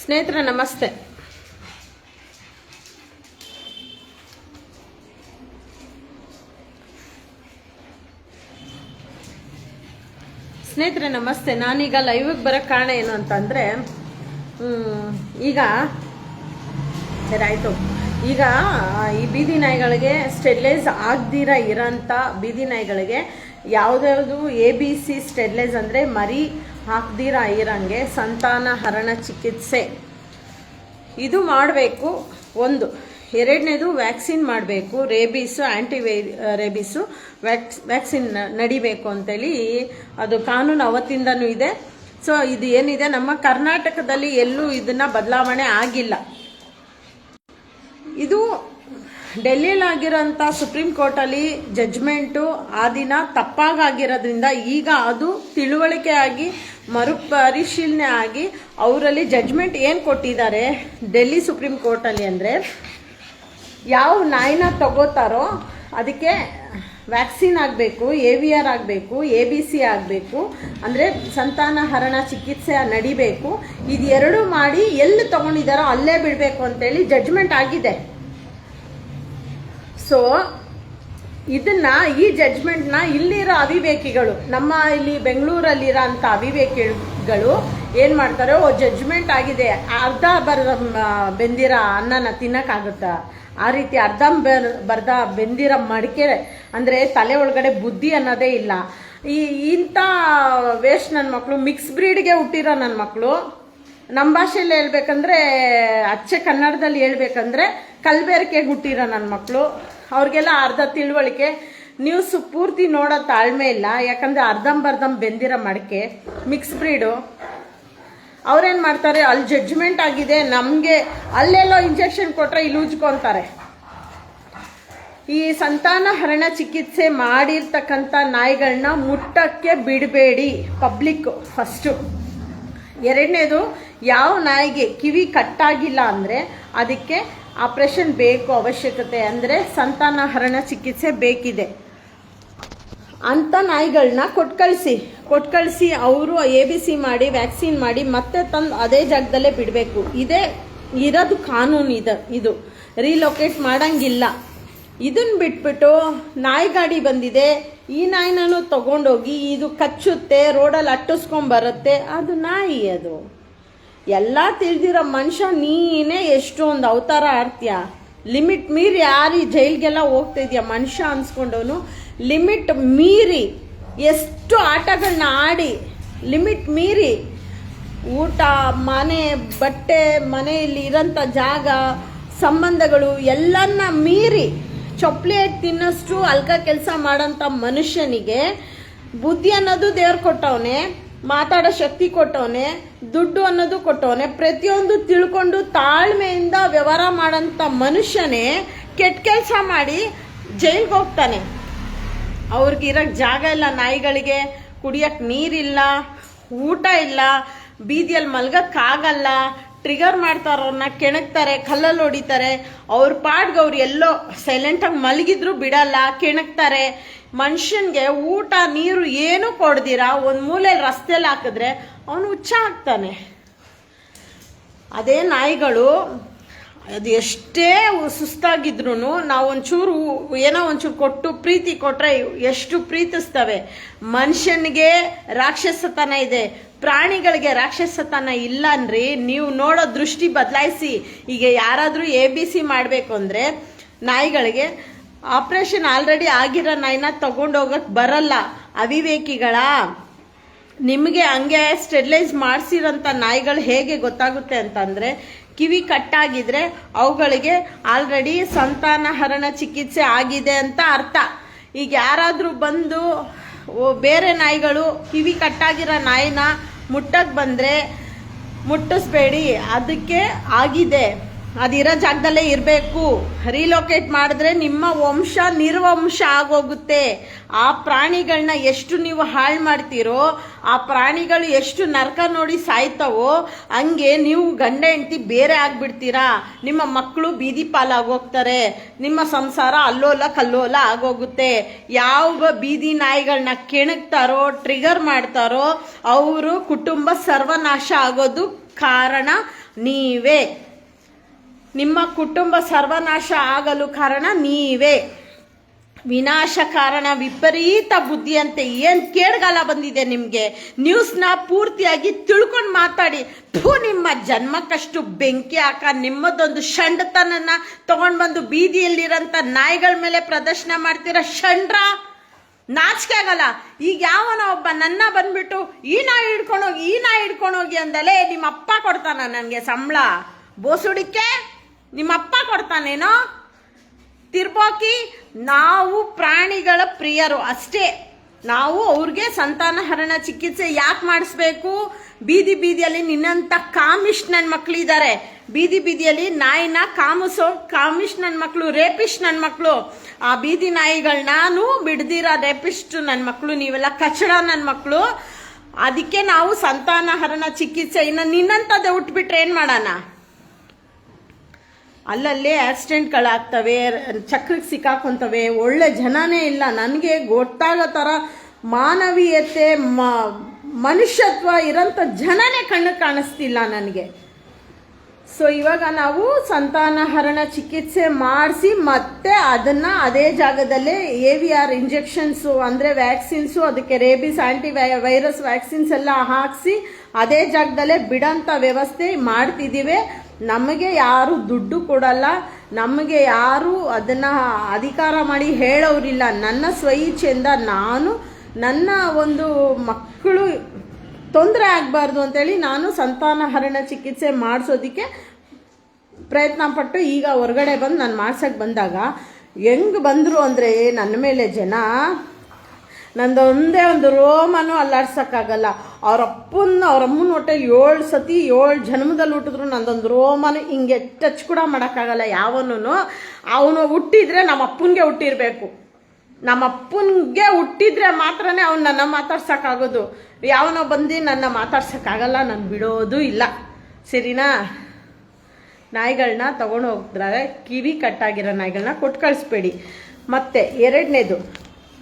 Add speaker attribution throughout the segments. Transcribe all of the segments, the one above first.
Speaker 1: ಸ್ನೇಹಿತರೆ, ನಮಸ್ತೆ. ಸ್ನೇಹಿತರೆ, ನಮಸ್ತೆ. ನಾನೀಗ ಲೈವಿಗೆ ಬರೋ ಕಾರಣ ಏನು ಅಂತಂದರೆ ಈಗ ಆಯಿತು. ಈಗ ಈ ಬೀದಿ ನಾಯಿಗಳಿಗೆ ಸ್ಟೆಡ್ಲೈಸ್ ಆಗ್ದಿರ ಇರೋಂಥ ಬೀದಿ ನಾಯಿಗಳಿಗೆ ಯಾವುದ್ಯಾವುದು ಎ ಬಿ ಸಿ ಸ್ಟೆಡ್ಲೈಸ್ ಅಂದರೆ ಮರಿ ಹಾಕ್ದಿರ ಇರಂಗೆ ಸಂತಾನ ಹರಣ ಚಿಕಿತ್ಸೆ. ಇದು ಮಾಡಬೇಕು, ಒಂದು. ಎರಡನೇದು ವ್ಯಾಕ್ಸಿನ್ ಮಾಡಬೇಕು, ರೇಬೀಸು ಆ್ಯಂಟಿ ವೈ ರೇಬೀಸು ವ್ಯಾಕ್ಸ್ ವ್ಯಾಕ್ಸಿನ್ ನಡಿಬೇಕು ಅಂತೇಳಿ ಅದು ಕಾನೂನು ಅವತ್ತಿಂದನೂ ಇದೆ. ಸೊ, ಇದು ಏನಿದೆ? ನಮ್ಮ ಕರ್ನಾಟಕದಲ್ಲಿ ಎಲ್ಲೂ ಇದನ್ನು ಬದಲಾವಣೆ ಆಗಿಲ್ಲ. ಇದು ಡೆಲ್ಲಿಲಾಗಿರೋಂಥ ಸುಪ್ರೀಂ ಕೋರ್ಟಲ್ಲಿ ಜಜ್ಮೆಂಟು ಆ ದಿನ ತಪ್ಪಾಗಿರೋದ್ರಿಂದ ಈಗ ಅದು ತಿಳುವಳಿಕೆ ಆಗಿ ಮರುಪರಿಶೀಲನೆ ಆಗಿ ಅವರಲ್ಲಿ ಜಜ್ಮೆಂಟ್ ಏನು ಕೊಟ್ಟಿದ್ದಾರೆ ಡೆಲ್ಲಿ ಸುಪ್ರೀಂ ಕೋರ್ಟಲ್ಲಿ ಅಂದರೆ, ಯಾವ ನಾಯಿನ ತಗೋತಾರೋ ಅದಕ್ಕೆ ವ್ಯಾಕ್ಸಿನ್ ಆಗಬೇಕು, ಎ ವಿ ಆರ್ ಆಗಬೇಕು, ಎ ಬಿ ಸಿ ಆಗಬೇಕು, ಅಂದರೆ ಸಂತಾನ ಹರಣ ಚಿಕಿತ್ಸೆ ನಡಿಬೇಕು, ಇದು ಎರಡು ಮಾಡಿ ಎಲ್ಲಿ ತೊಗೊಂಡಿದ್ದಾರೋ ಅಲ್ಲೇ ಬಿಡಬೇಕು ಅಂತೇಳಿ ಜಡ್ಜ್ಮೆಂಟ್ ಆಗಿದೆ. ಸೊ ಇದನ್ನ ಈ ಜಡ್ಜ್ಮೆಂಟ್ನ ಇಲ್ಲಿರೋ ಅವಿವೇಕಿಗಳು, ನಮ್ಮ ಇಲ್ಲಿ ಬೆಂಗಳೂರಲ್ಲಿರೋ ಅಂಥ ಅವಿವೇಕಿಗಳು ಏನು ಮಾಡ್ತಾರೆ? ಓ ಜಡ್ಜ್ಮೆಂಟ್ ಆಗಿದೆ. ಅರ್ಧ ಬರ್ ಬೆಂದಿರೋ ಅನ್ನನ ತಿನ್ನೋಕ್ಕಾಗುತ್ತಾ? ಆ ರೀತಿ ಅರ್ಧ ಬರ್, ಬರ್ದ ಬೆಂದಿರೋ ಮಡಿಕೆ, ಅಂದರೆ ತಲೆ ಒಳಗಡೆ ಬುದ್ಧಿ ಅನ್ನೋದೇ ಇಲ್ಲ. ಈ, ಇಂಥ ವೇಸ್ಟ್ ನನ್ನ ಮಕ್ಕಳು ಮಿಕ್ಸ್ ಬ್ರೀಡ್ಗೆ ಹುಟ್ಟಿರೋ ನನ್ನ ಮಕ್ಕಳು ನಮ್ಮ ಭಾಷೆಯಲ್ಲಿ ಹೇಳ್ಬೇಕಂದ್ರೆ, ಅಚ್ಚೆ ಕನ್ನಡದಲ್ಲಿ ಹೇಳ್ಬೇಕಂದ್ರೆ, ಕಲ್ಬೇರಿಕೆಗೆ ಹುಟ್ಟಿರೋ ನನ್ನ ಮಕ್ಕಳು ಅವ್ರಿಗೆಲ್ಲ ಅರ್ಧ ತಿಳುವಳಿಕೆ. ನ್ಯೂಸ್ ಪೂರ್ತಿ ನೋಡೋ ತಾಳ್ಮೆ ಇಲ್ಲ. ಯಾಕಂದ್ರೆ ಅರ್ಧಂಬರ್ಧಂ ಬೆಂದಿರೋ ಮಡಕೆ. ಮಿಕ್ಸ್ ಬ್ರೀಡು ಅವ್ರೇನು ಮಾಡ್ತಾರೆ? ಅಲ್ಲಿ ಜಡ್ಜ್ಮೆಂಟ್ ಆಗಿದೆ. ನಮಗೆ ಅಲ್ಲೆಲ್ಲೋ ಇಂಜೆಕ್ಷನ್ ಕೊಟ್ಟರೆ ಇಲ್ಲಿ ಉಜ್ಕೊತಾರೆ. ಈ ಸಂತಾನ ಹರಣ ಚಿಕಿತ್ಸೆ ಮಾಡಿರ್ತಕ್ಕಂಥ ನಾಯಿಗಳನ್ನ ಮುಟ್ಟಕ್ಕೆ ಬಿಡಬೇಡಿ. ಪಬ್ಲಿಕ್ ಫಸ್ಟು ಎರಡನೇದು, ಯಾವ ನಾಯಿಗೆ ಕಿವಿ ಕಟ್ಟಾಗಿಲ್ಲ ಅಂದರೆ ಅದಕ್ಕೆ ಆಪ್ರೇಷನ್ ಬೇಕು ಅವಶ್ಯಕತೆ ಅಂದರೆ ಸಂತಾನ ಹರಣ ಚಿಕಿತ್ಸೆ ಬೇಕಿದೆ. ಅಂಥ ನಾಯಿಗಳನ್ನ ಕೊಟ್ಟು ಕಳಿಸಿ ಅವರು ಎ ಬಿ ಸಿ ಮಾಡಿ ವ್ಯಾಕ್ಸಿನ್ ಮಾಡಿ ಮತ್ತೆ ತಂದು ಅದೇ ಜಾಗದಲ್ಲೇ ಬಿಡಬೇಕು. ಇದೇ ಇರೋದು ಕಾನೂನು ಇದು ಇದು. ರೀಲೊಕೇಟ್ ಮಾಡೋಂಗಿಲ್ಲ. ಇದನ್ನ ಬಿಟ್ಬಿಟ್ಟು ನಾಯಿ ಗಾಡಿ ಬಂದಿದೆ, ಈ ನಾಯಿನೂ ತೊಗೊಂಡೋಗಿ ಇದು ಕಚ್ಚುತ್ತೆ ರೋಡಲ್ಲಿ ಅಟ್ಟಿಸ್ಕೊಂಬರುತ್ತೆ, ಅದು ನಾಯಿ ಅದು. ಎಲ್ಲ ತಿಳಿದಿರೋ ಮನುಷ್ಯ ನೀನೇ ಎಷ್ಟೊಂದು ಅವತಾರ ಆಡ್ತೀಯ ಲಿಮಿಟ್ ಮೀರಿ ಯಾರಿ ಜೈಲ್ಗೆಲ್ಲ ಹೋಗ್ತಾ ಇದೆಯಾ ಮನುಷ್ಯ ಅನ್ಸ್ಕೊಂಡವನು? ಲಿಮಿಟ್ ಮೀರಿ ಎಷ್ಟು ಆಟಗಳನ್ನ ಆಡಿ? ಲಿಮಿಟ್ ಮೀರಿ ಊಟ, ಮನೆ, ಬಟ್ಟೆ, ಮನೆಯಲ್ಲಿ ಇರೋಂಥ ಜಾಗ, ಸಂಬಂಧಗಳು ಎಲ್ಲನ್ನ ಮೀರಿ ಚೊಪ್ಲಿ ತಿನ್ನಷ್ಟು ಅಲ್ಕ ಕೆಲಸ ಮಾಡೋಂಥ ಮನುಷ್ಯನಿಗೆ ಬುದ್ಧಿ ಅನ್ನೋದು ದೇವ್ರು ಕೊಟ್ಟವನೆ. ಮಾತಾಡೋ ಶಕ್ತಿ ಕೊಟ್ಟವನೆ, ದುಡ್ಡು ಅನ್ನೋದು ಕೊಟ್ಟವನೆ, ಪ್ರತಿಯೊಂದು ತಿಳ್ಕೊಂಡು ತಾಳ್ಮೆಯಿಂದ ವ್ಯವಹಾರ ಮಾಡೋಂಥ ಮನುಷ್ಯನೇ ಕೆಟ್ಟ ಕೆಲಸ ಮಾಡಿ ಜೈಲ್ಗೆ ಹೋಗ್ತಾನೆ. ಅವ್ರಿಗೆ ಇರೋಕ್ಕೆ ಜಾಗ ಇಲ್ಲ, ನಾಯಿಗಳಿಗೆ ಕುಡಿಯೋಕ್ಕೆ ನೀರಿಲ್ಲ ಊಟ ಇಲ್ಲ ಬೀದಿಯಲ್ಲಿ ಮಲ್ಗೋಕ್ಕಾಗಲ್ಲ ಟ್ರಿಗರ್ ಮಾಡ್ತಾರೆ ಅವ್ರನ್ನ ಕೆಣಕ್ತಾರೆ ಕಲ್ಲಲ್ಲಿ ಹೊಡಿತಾರೆ, ಅವ್ರ ಪಾಡ್ಗೆ ಅವ್ರು ಎಲ್ಲೋ ಸೈಲೆಂಟಾಗಿ ಮಲಗಿದ್ರು ಬಿಡಲ್ಲ, ಕೆಣಕ್ತಾರೆ. ಮನುಷ್ಯನ್ಗೆ ಊಟ, ನೀರು ಏನೂ ಕೊಡ್ದಿರ? ಒಂದು ಮೂಲೆಯಲ್ಲಿ ರಸ್ತೆಯಲ್ಲಿ ಹಾಕಿದ್ರೆ ಅವನು ಹುಚ್ಚ ಹಾಕ್ತಾನೆ ಅದೇ ನಾಯಿಗಳು, ಅದು ಎಷ್ಟೇ ಸುಸ್ತಾಗಿದ್ರು ನಾವು ಒಂಚೂರು ಏನೋ ಒಂಚೂರು ಕೊಟ್ಟು ಪ್ರೀತಿ ಕೊಟ್ರೆ ಎಷ್ಟು ಪ್ರೀತಿಸ್ತವೆ. ಮನುಷ್ಯನಿಗೆ ರಾಕ್ಷಸತನ ಇದೆ. ಪ್ರಾಣಿಗಳಿಗೆ ರಾಕ್ಷಸತನ ಇಲ್ಲ ಅನ್ರಿ ನೀವು ನೋಡೋ ದೃಷ್ಟಿ ಬದಲಾಯಿಸಿ. ಈಗ ಯಾರಾದರೂ ಎ ಬಿ ಸಿ ಮಾಡಬೇಕು ಅಂದರೆ ನಾಯಿಗಳಿಗೆ ಆಪ್ರೇಷನ್ ಆಲ್ರೆಡಿ ಆಗಿರೋ ನಾಯಿನ ತಗೊಂಡೋಗಕ್ಕೆ ಬರಲ್ಲ. ಅವಿವೇಕಿಗಳ, ನಿಮಗೆ ಹಂಗೆ ಸ್ಟೆರಿಲೈಸ್ ಮಾಡಿಸಿರೋಂಥ ನಾಯಿಗಳು ಹೇಗೆ ಗೊತ್ತಾಗುತ್ತೆ ಅಂತಂದರೆ, ಕಿವಿ ಕಟ್ಟಾಗಿದ್ರೆ ಅವುಗಳಿಗೆ ಆಲ್ರೆಡಿ ಸಂತಾನ ಹರಣ ಚಿಕಿತ್ಸೆ ಆಗಿದೆ ಅಂತ ಅರ್ಥ. ಈಗ ಯಾರಾದರೂ ಬಂದು ಬೇರೆ ನಾಯಿಗಳು ಕಿವಿ ಕಟ್ಟಾಗಿರೋ ನಾಯಿನ ಮುಟ್ಟಕ್ಕೆ ಬಂದರೆ ಮುಟ್ಟಿಸ್ಬೇಡಿ, ಅದಕ್ಕೆ ಆಗಿದೆ. ಅದಿರೋ ಜಾಗದಲ್ಲೇ ಇರಬೇಕು. ರೀಲೊಕೇಟ್ ಮಾಡಿದ್ರೆ ನಿಮ್ಮ ವಂಶ ನಿರ್ವಂಶ ಆಗೋಗುತ್ತೆ. ಆ ಪ್ರಾಣಿಗಳನ್ನ ಎಷ್ಟು ನೀವು ಹಾಳು ಮಾಡ್ತೀರೋ, ಆ ಪ್ರಾಣಿಗಳು ಎಷ್ಟು ನರಕ ನೋಡಿ ಸಾಯ್ತವೋ, ಹಂಗೆ ನೀವು ಗಂಡ, ಹೆಂಡತಿ ಬೇರೆ ಆಗಿಬಿಡ್ತೀರಾ. ನಿಮ್ಮ ಮಕ್ಕಳು ಬೀದಿ ಪಾಲಾಗೋಗ್ತಾರೆ. ನಿಮ್ಮ ಸಂಸಾರ ಅಲ್ಲೋಲ ಕಲ್ಲೋಲ ಆಗೋಗುತ್ತೆ. ಯಾವ ಬೀದಿ ನಾಯಿಗಳನ್ನ ಕೆಣಕ್ತಾರೋ ಟ್ರಿಗರ್ ಮಾಡ್ತಾರೋ, ಅವರು ಕುಟುಂಬ ಸರ್ವನಾಶ ಆಗೋದು ಕಾರಣ ನೀವೇ. ನಿಮ್ಮ ಕುಟುಂಬ ಸರ್ವನಾಶ ಆಗಲು ಕಾರಣ ನೀವೇ. ವಿನಾಶ ಕಾರಣ ವಿಪರೀತ ಬುದ್ಧಿಯಂತೆ ಏನು ಕೇಡ್ಗಾಲ ಬಂದಿದೆ ನಿಮಗೆ? ನ್ಯೂಸ್ನ ಪೂರ್ತಿಯಾಗಿ ತಿಳ್ಕೊಂಡು ಮಾತಾಡಿ. ಥೂ ನಿಮ್ಮ ಜನ್ಮಕ್ಕಷ್ಟು ಬೆಂಕಿ ಹಾಕ, ನಿಮ್ಮದೊಂದು ಷಂಡತನನ್ನ ತಗೊಂಡ್ ಬಂದು ಬೀದಿಯಲ್ಲಿರಂತ ನಾಯಿಗಳ ಮೇಲೆ ಪ್ರದರ್ಶನ ಮಾಡ್ತೀರ ಷಂಡ್ರ? ನಾಚಿಕೆ ಆಗಲ್ಲ. ಈಗ ಯಾವನ ಒಬ್ಬ ನನ್ನ ಬಂದ್ಬಿಟ್ಟು, ಈ ನಾಯಿ ಹಿಡ್ಕೊಂಡೋಗಿ, ಈ ನಾಯಿ ಹಿಡ್ಕೊಂಡೋಗಿ ಅಂದಲೇ ನಿಮ್ಮ ಅಪ್ಪ ಕೊಡ್ತಾನ ನನಗೆ ಸಂಬಳ. ಬೋಸುಡಿಕೆ? ನಿಮ್ಮ ಅಪ್ಪ ಕೊಡ್ತಾನೇನೋ? ತಿರ್ಬೋಕಿ ನಾವು ಪ್ರಾಣಿಗಳ ಪ್ರಿಯರು ಅಷ್ಟೇ. ನಾವು ಅವ್ರಿಗೆ ಸಂತಾನಹರಣ ಚಿಕಿತ್ಸೆ ಯಾಕೆ ಮಾಡಿಸ್ಬೇಕು? ಬೀದಿ ಬೀದಿಯಲ್ಲಿ ನಿನ್ನಂತ ಕಾಮಿಷ್ ನನ್ನ ಮಕ್ಕಳಿದ್ದಾರೆ ಬೀದಿ ಬೀದಿಯಲ್ಲಿ ನಾಯಿನ ಕಾಮಿಸೋ, ಕಾಮಿಷ್ ನನ್ನ ಮಕ್ಕಳು ರೇಪಿಸ್ಟ್ ನನ್ನ ಮಕ್ಕಳು ಆ ಬೀದಿ ನಾಯಿಗಳನ್ನ ಬಿಡ್ದಿರೋ ರೇಪಿಸ್ಟ್ ನನ್ನ ಮಕ್ಕಳು ನೀವೆಲ್ಲ ಕಚಡ ನನ್ನ ಮಕ್ಕಳು ಅದಕ್ಕೆ ನಾವು ಸಂತಾನಹರಣ ಚಿಕಿತ್ಸೆ, ಇನ್ನು ನಿನ್ನಂಥದ್ದೇ ಉಟ್ಬಿಟ್ರೆ ಏನು ಮಾಡೋಣ? ಅಲ್ಲಲ್ಲೇ ಆಕ್ಸಿಡೆಂಟ್ಗಳಾಗ್ತವೆ ಚಕ್ರಕ್ಕೆ ಸಿಕ್ಕಾಕೊಂತವೆ, ಒಳ್ಳೆ ಜನನೇ ಇಲ್ಲ. ನನಗೆ ಗೊತ್ತಾಗೋ ಥರ ಮಾನವೀಯತೆ ಮನುಷ್ಯತ್ವ ಇರೋಂಥ ಜನನೇ ಕಣ್ಣು ಕಾಣಿಸ್ತಿಲ್ಲ ನನಗೆ. ಸೊ ಇವಾಗ ನಾವು ಸಂತಾನಹರಣ ಚಿಕಿತ್ಸೆ ಮಾಡಿಸಿ ಮತ್ತೆ ಅದನ್ನ ಅದೇ ಜಾಗದಲ್ಲೇ ಎ ವಿ ಆರ್ ಇಂಜೆಕ್ಷನ್ಸು ಅಂದರೆ ವ್ಯಾಕ್ಸಿನ್ಸು ಅದಕ್ಕೆ ರೇಬಿಸ್ ಆಂಟಿ ವೈರಸ್ ವ್ಯಾಕ್ಸಿನ್ಸ್ ಎಲ್ಲ ಹಾಕಿಸಿ ಅದೇ ಜಾಗದಲ್ಲೇ ಬಿಡೋಂಥ ವ್ಯವಸ್ಥೆ ಮಾಡ್ತಿದ್ದೀವಿ. ನಮಗೆ ಯಾರು ದುಡ್ಡು ಕೊಡಲ್ಲ, ನಮಗೆ ಯಾರು ಅದನ್ನ ಅಧಿಕಾರ ಮಾಡಿ ಹೇಳೋರಿಲ್ಲ. ನನ್ನ ಸ್ವಇಚ್ಛೆಯಿಂದ ನಾನು ನನ್ನ ಒಂದು ಮಕ್ಕಳು ತೊಂದರೆ ಆಗಬಾರ್ದು ಅಂತೇಳಿ ನಾನು ಸಂತಾನಹರಣ ಚಿಕಿತ್ಸೆ ಮಾಡಿಸೋದಕ್ಕೆ ಪ್ರಯತ್ನ ಪಟ್ಟು ಈಗ ಹೊರಗಡೆ ಬಂದು ನಾನು ಮಾಡ್ಸಕ್ಕೆ ಬಂದಾಗ ಹೆಂಗ್ ಬಂದರು ಅಂದರೆ ನನ್ನ ಮೇಲೆ ಜನ ನಂದೊಂದೇ ಒಂದು ರೋಮನೂ ಅಲ್ಲಾಡ್ಸೋಕ್ಕಾಗಲ್ಲ. ಅವ್ರ ಅಪ್ಪನ ಅವ್ರ ಅಮ್ಮನ ಹೊಟ್ಟೆಲಿ ಏಳು ಸತಿ ಏಳು ಜನ್ಮದಲ್ಲಿ ಹುಟ್ಟಿದ್ರು ನಂದೊಂದು ರೋಮನು, ಹಿಂಗೆ ಟಚ್ ಕೂಡ ಮಾಡೋಕ್ಕಾಗಲ್ಲ ಯಾವನೂ ಅವನು ಹುಟ್ಟಿದ್ರೆ ನಮ್ಮ ಅಪ್ಪನಿಗೆ ಹುಟ್ಟಿರಬೇಕು. ನಮ್ಮ ಅಪ್ಪನಿಗೆ ಹುಟ್ಟಿದ್ರೆ ಮಾತ್ರನೇ ಅವ್ನು ನನ್ನ ಮಾತಾಡ್ಸೋಕ್ಕಾಗೋದು. ಯಾವನೋ ಬಂದು ನನ್ನ ಮಾತಾಡ್ಸೋಕ್ಕಾಗಲ್ಲ, ನಾನು ಬಿಡೋದು ಇಲ್ಲ. ಸರಿನಾ? ನಾಯಿಗಳನ್ನ ತಗೊಂಡು ಹೋಗ್ತಾರೆ, ಕಿವಿ ಕಟ್ಟಾಗಿರೋ ನಾಯಿಗಳನ್ನ ಕೊಟ್ಟು ಕಳಿಸ್ಬೇಡಿ. ಮತ್ತೆ ಎರಡನೇದು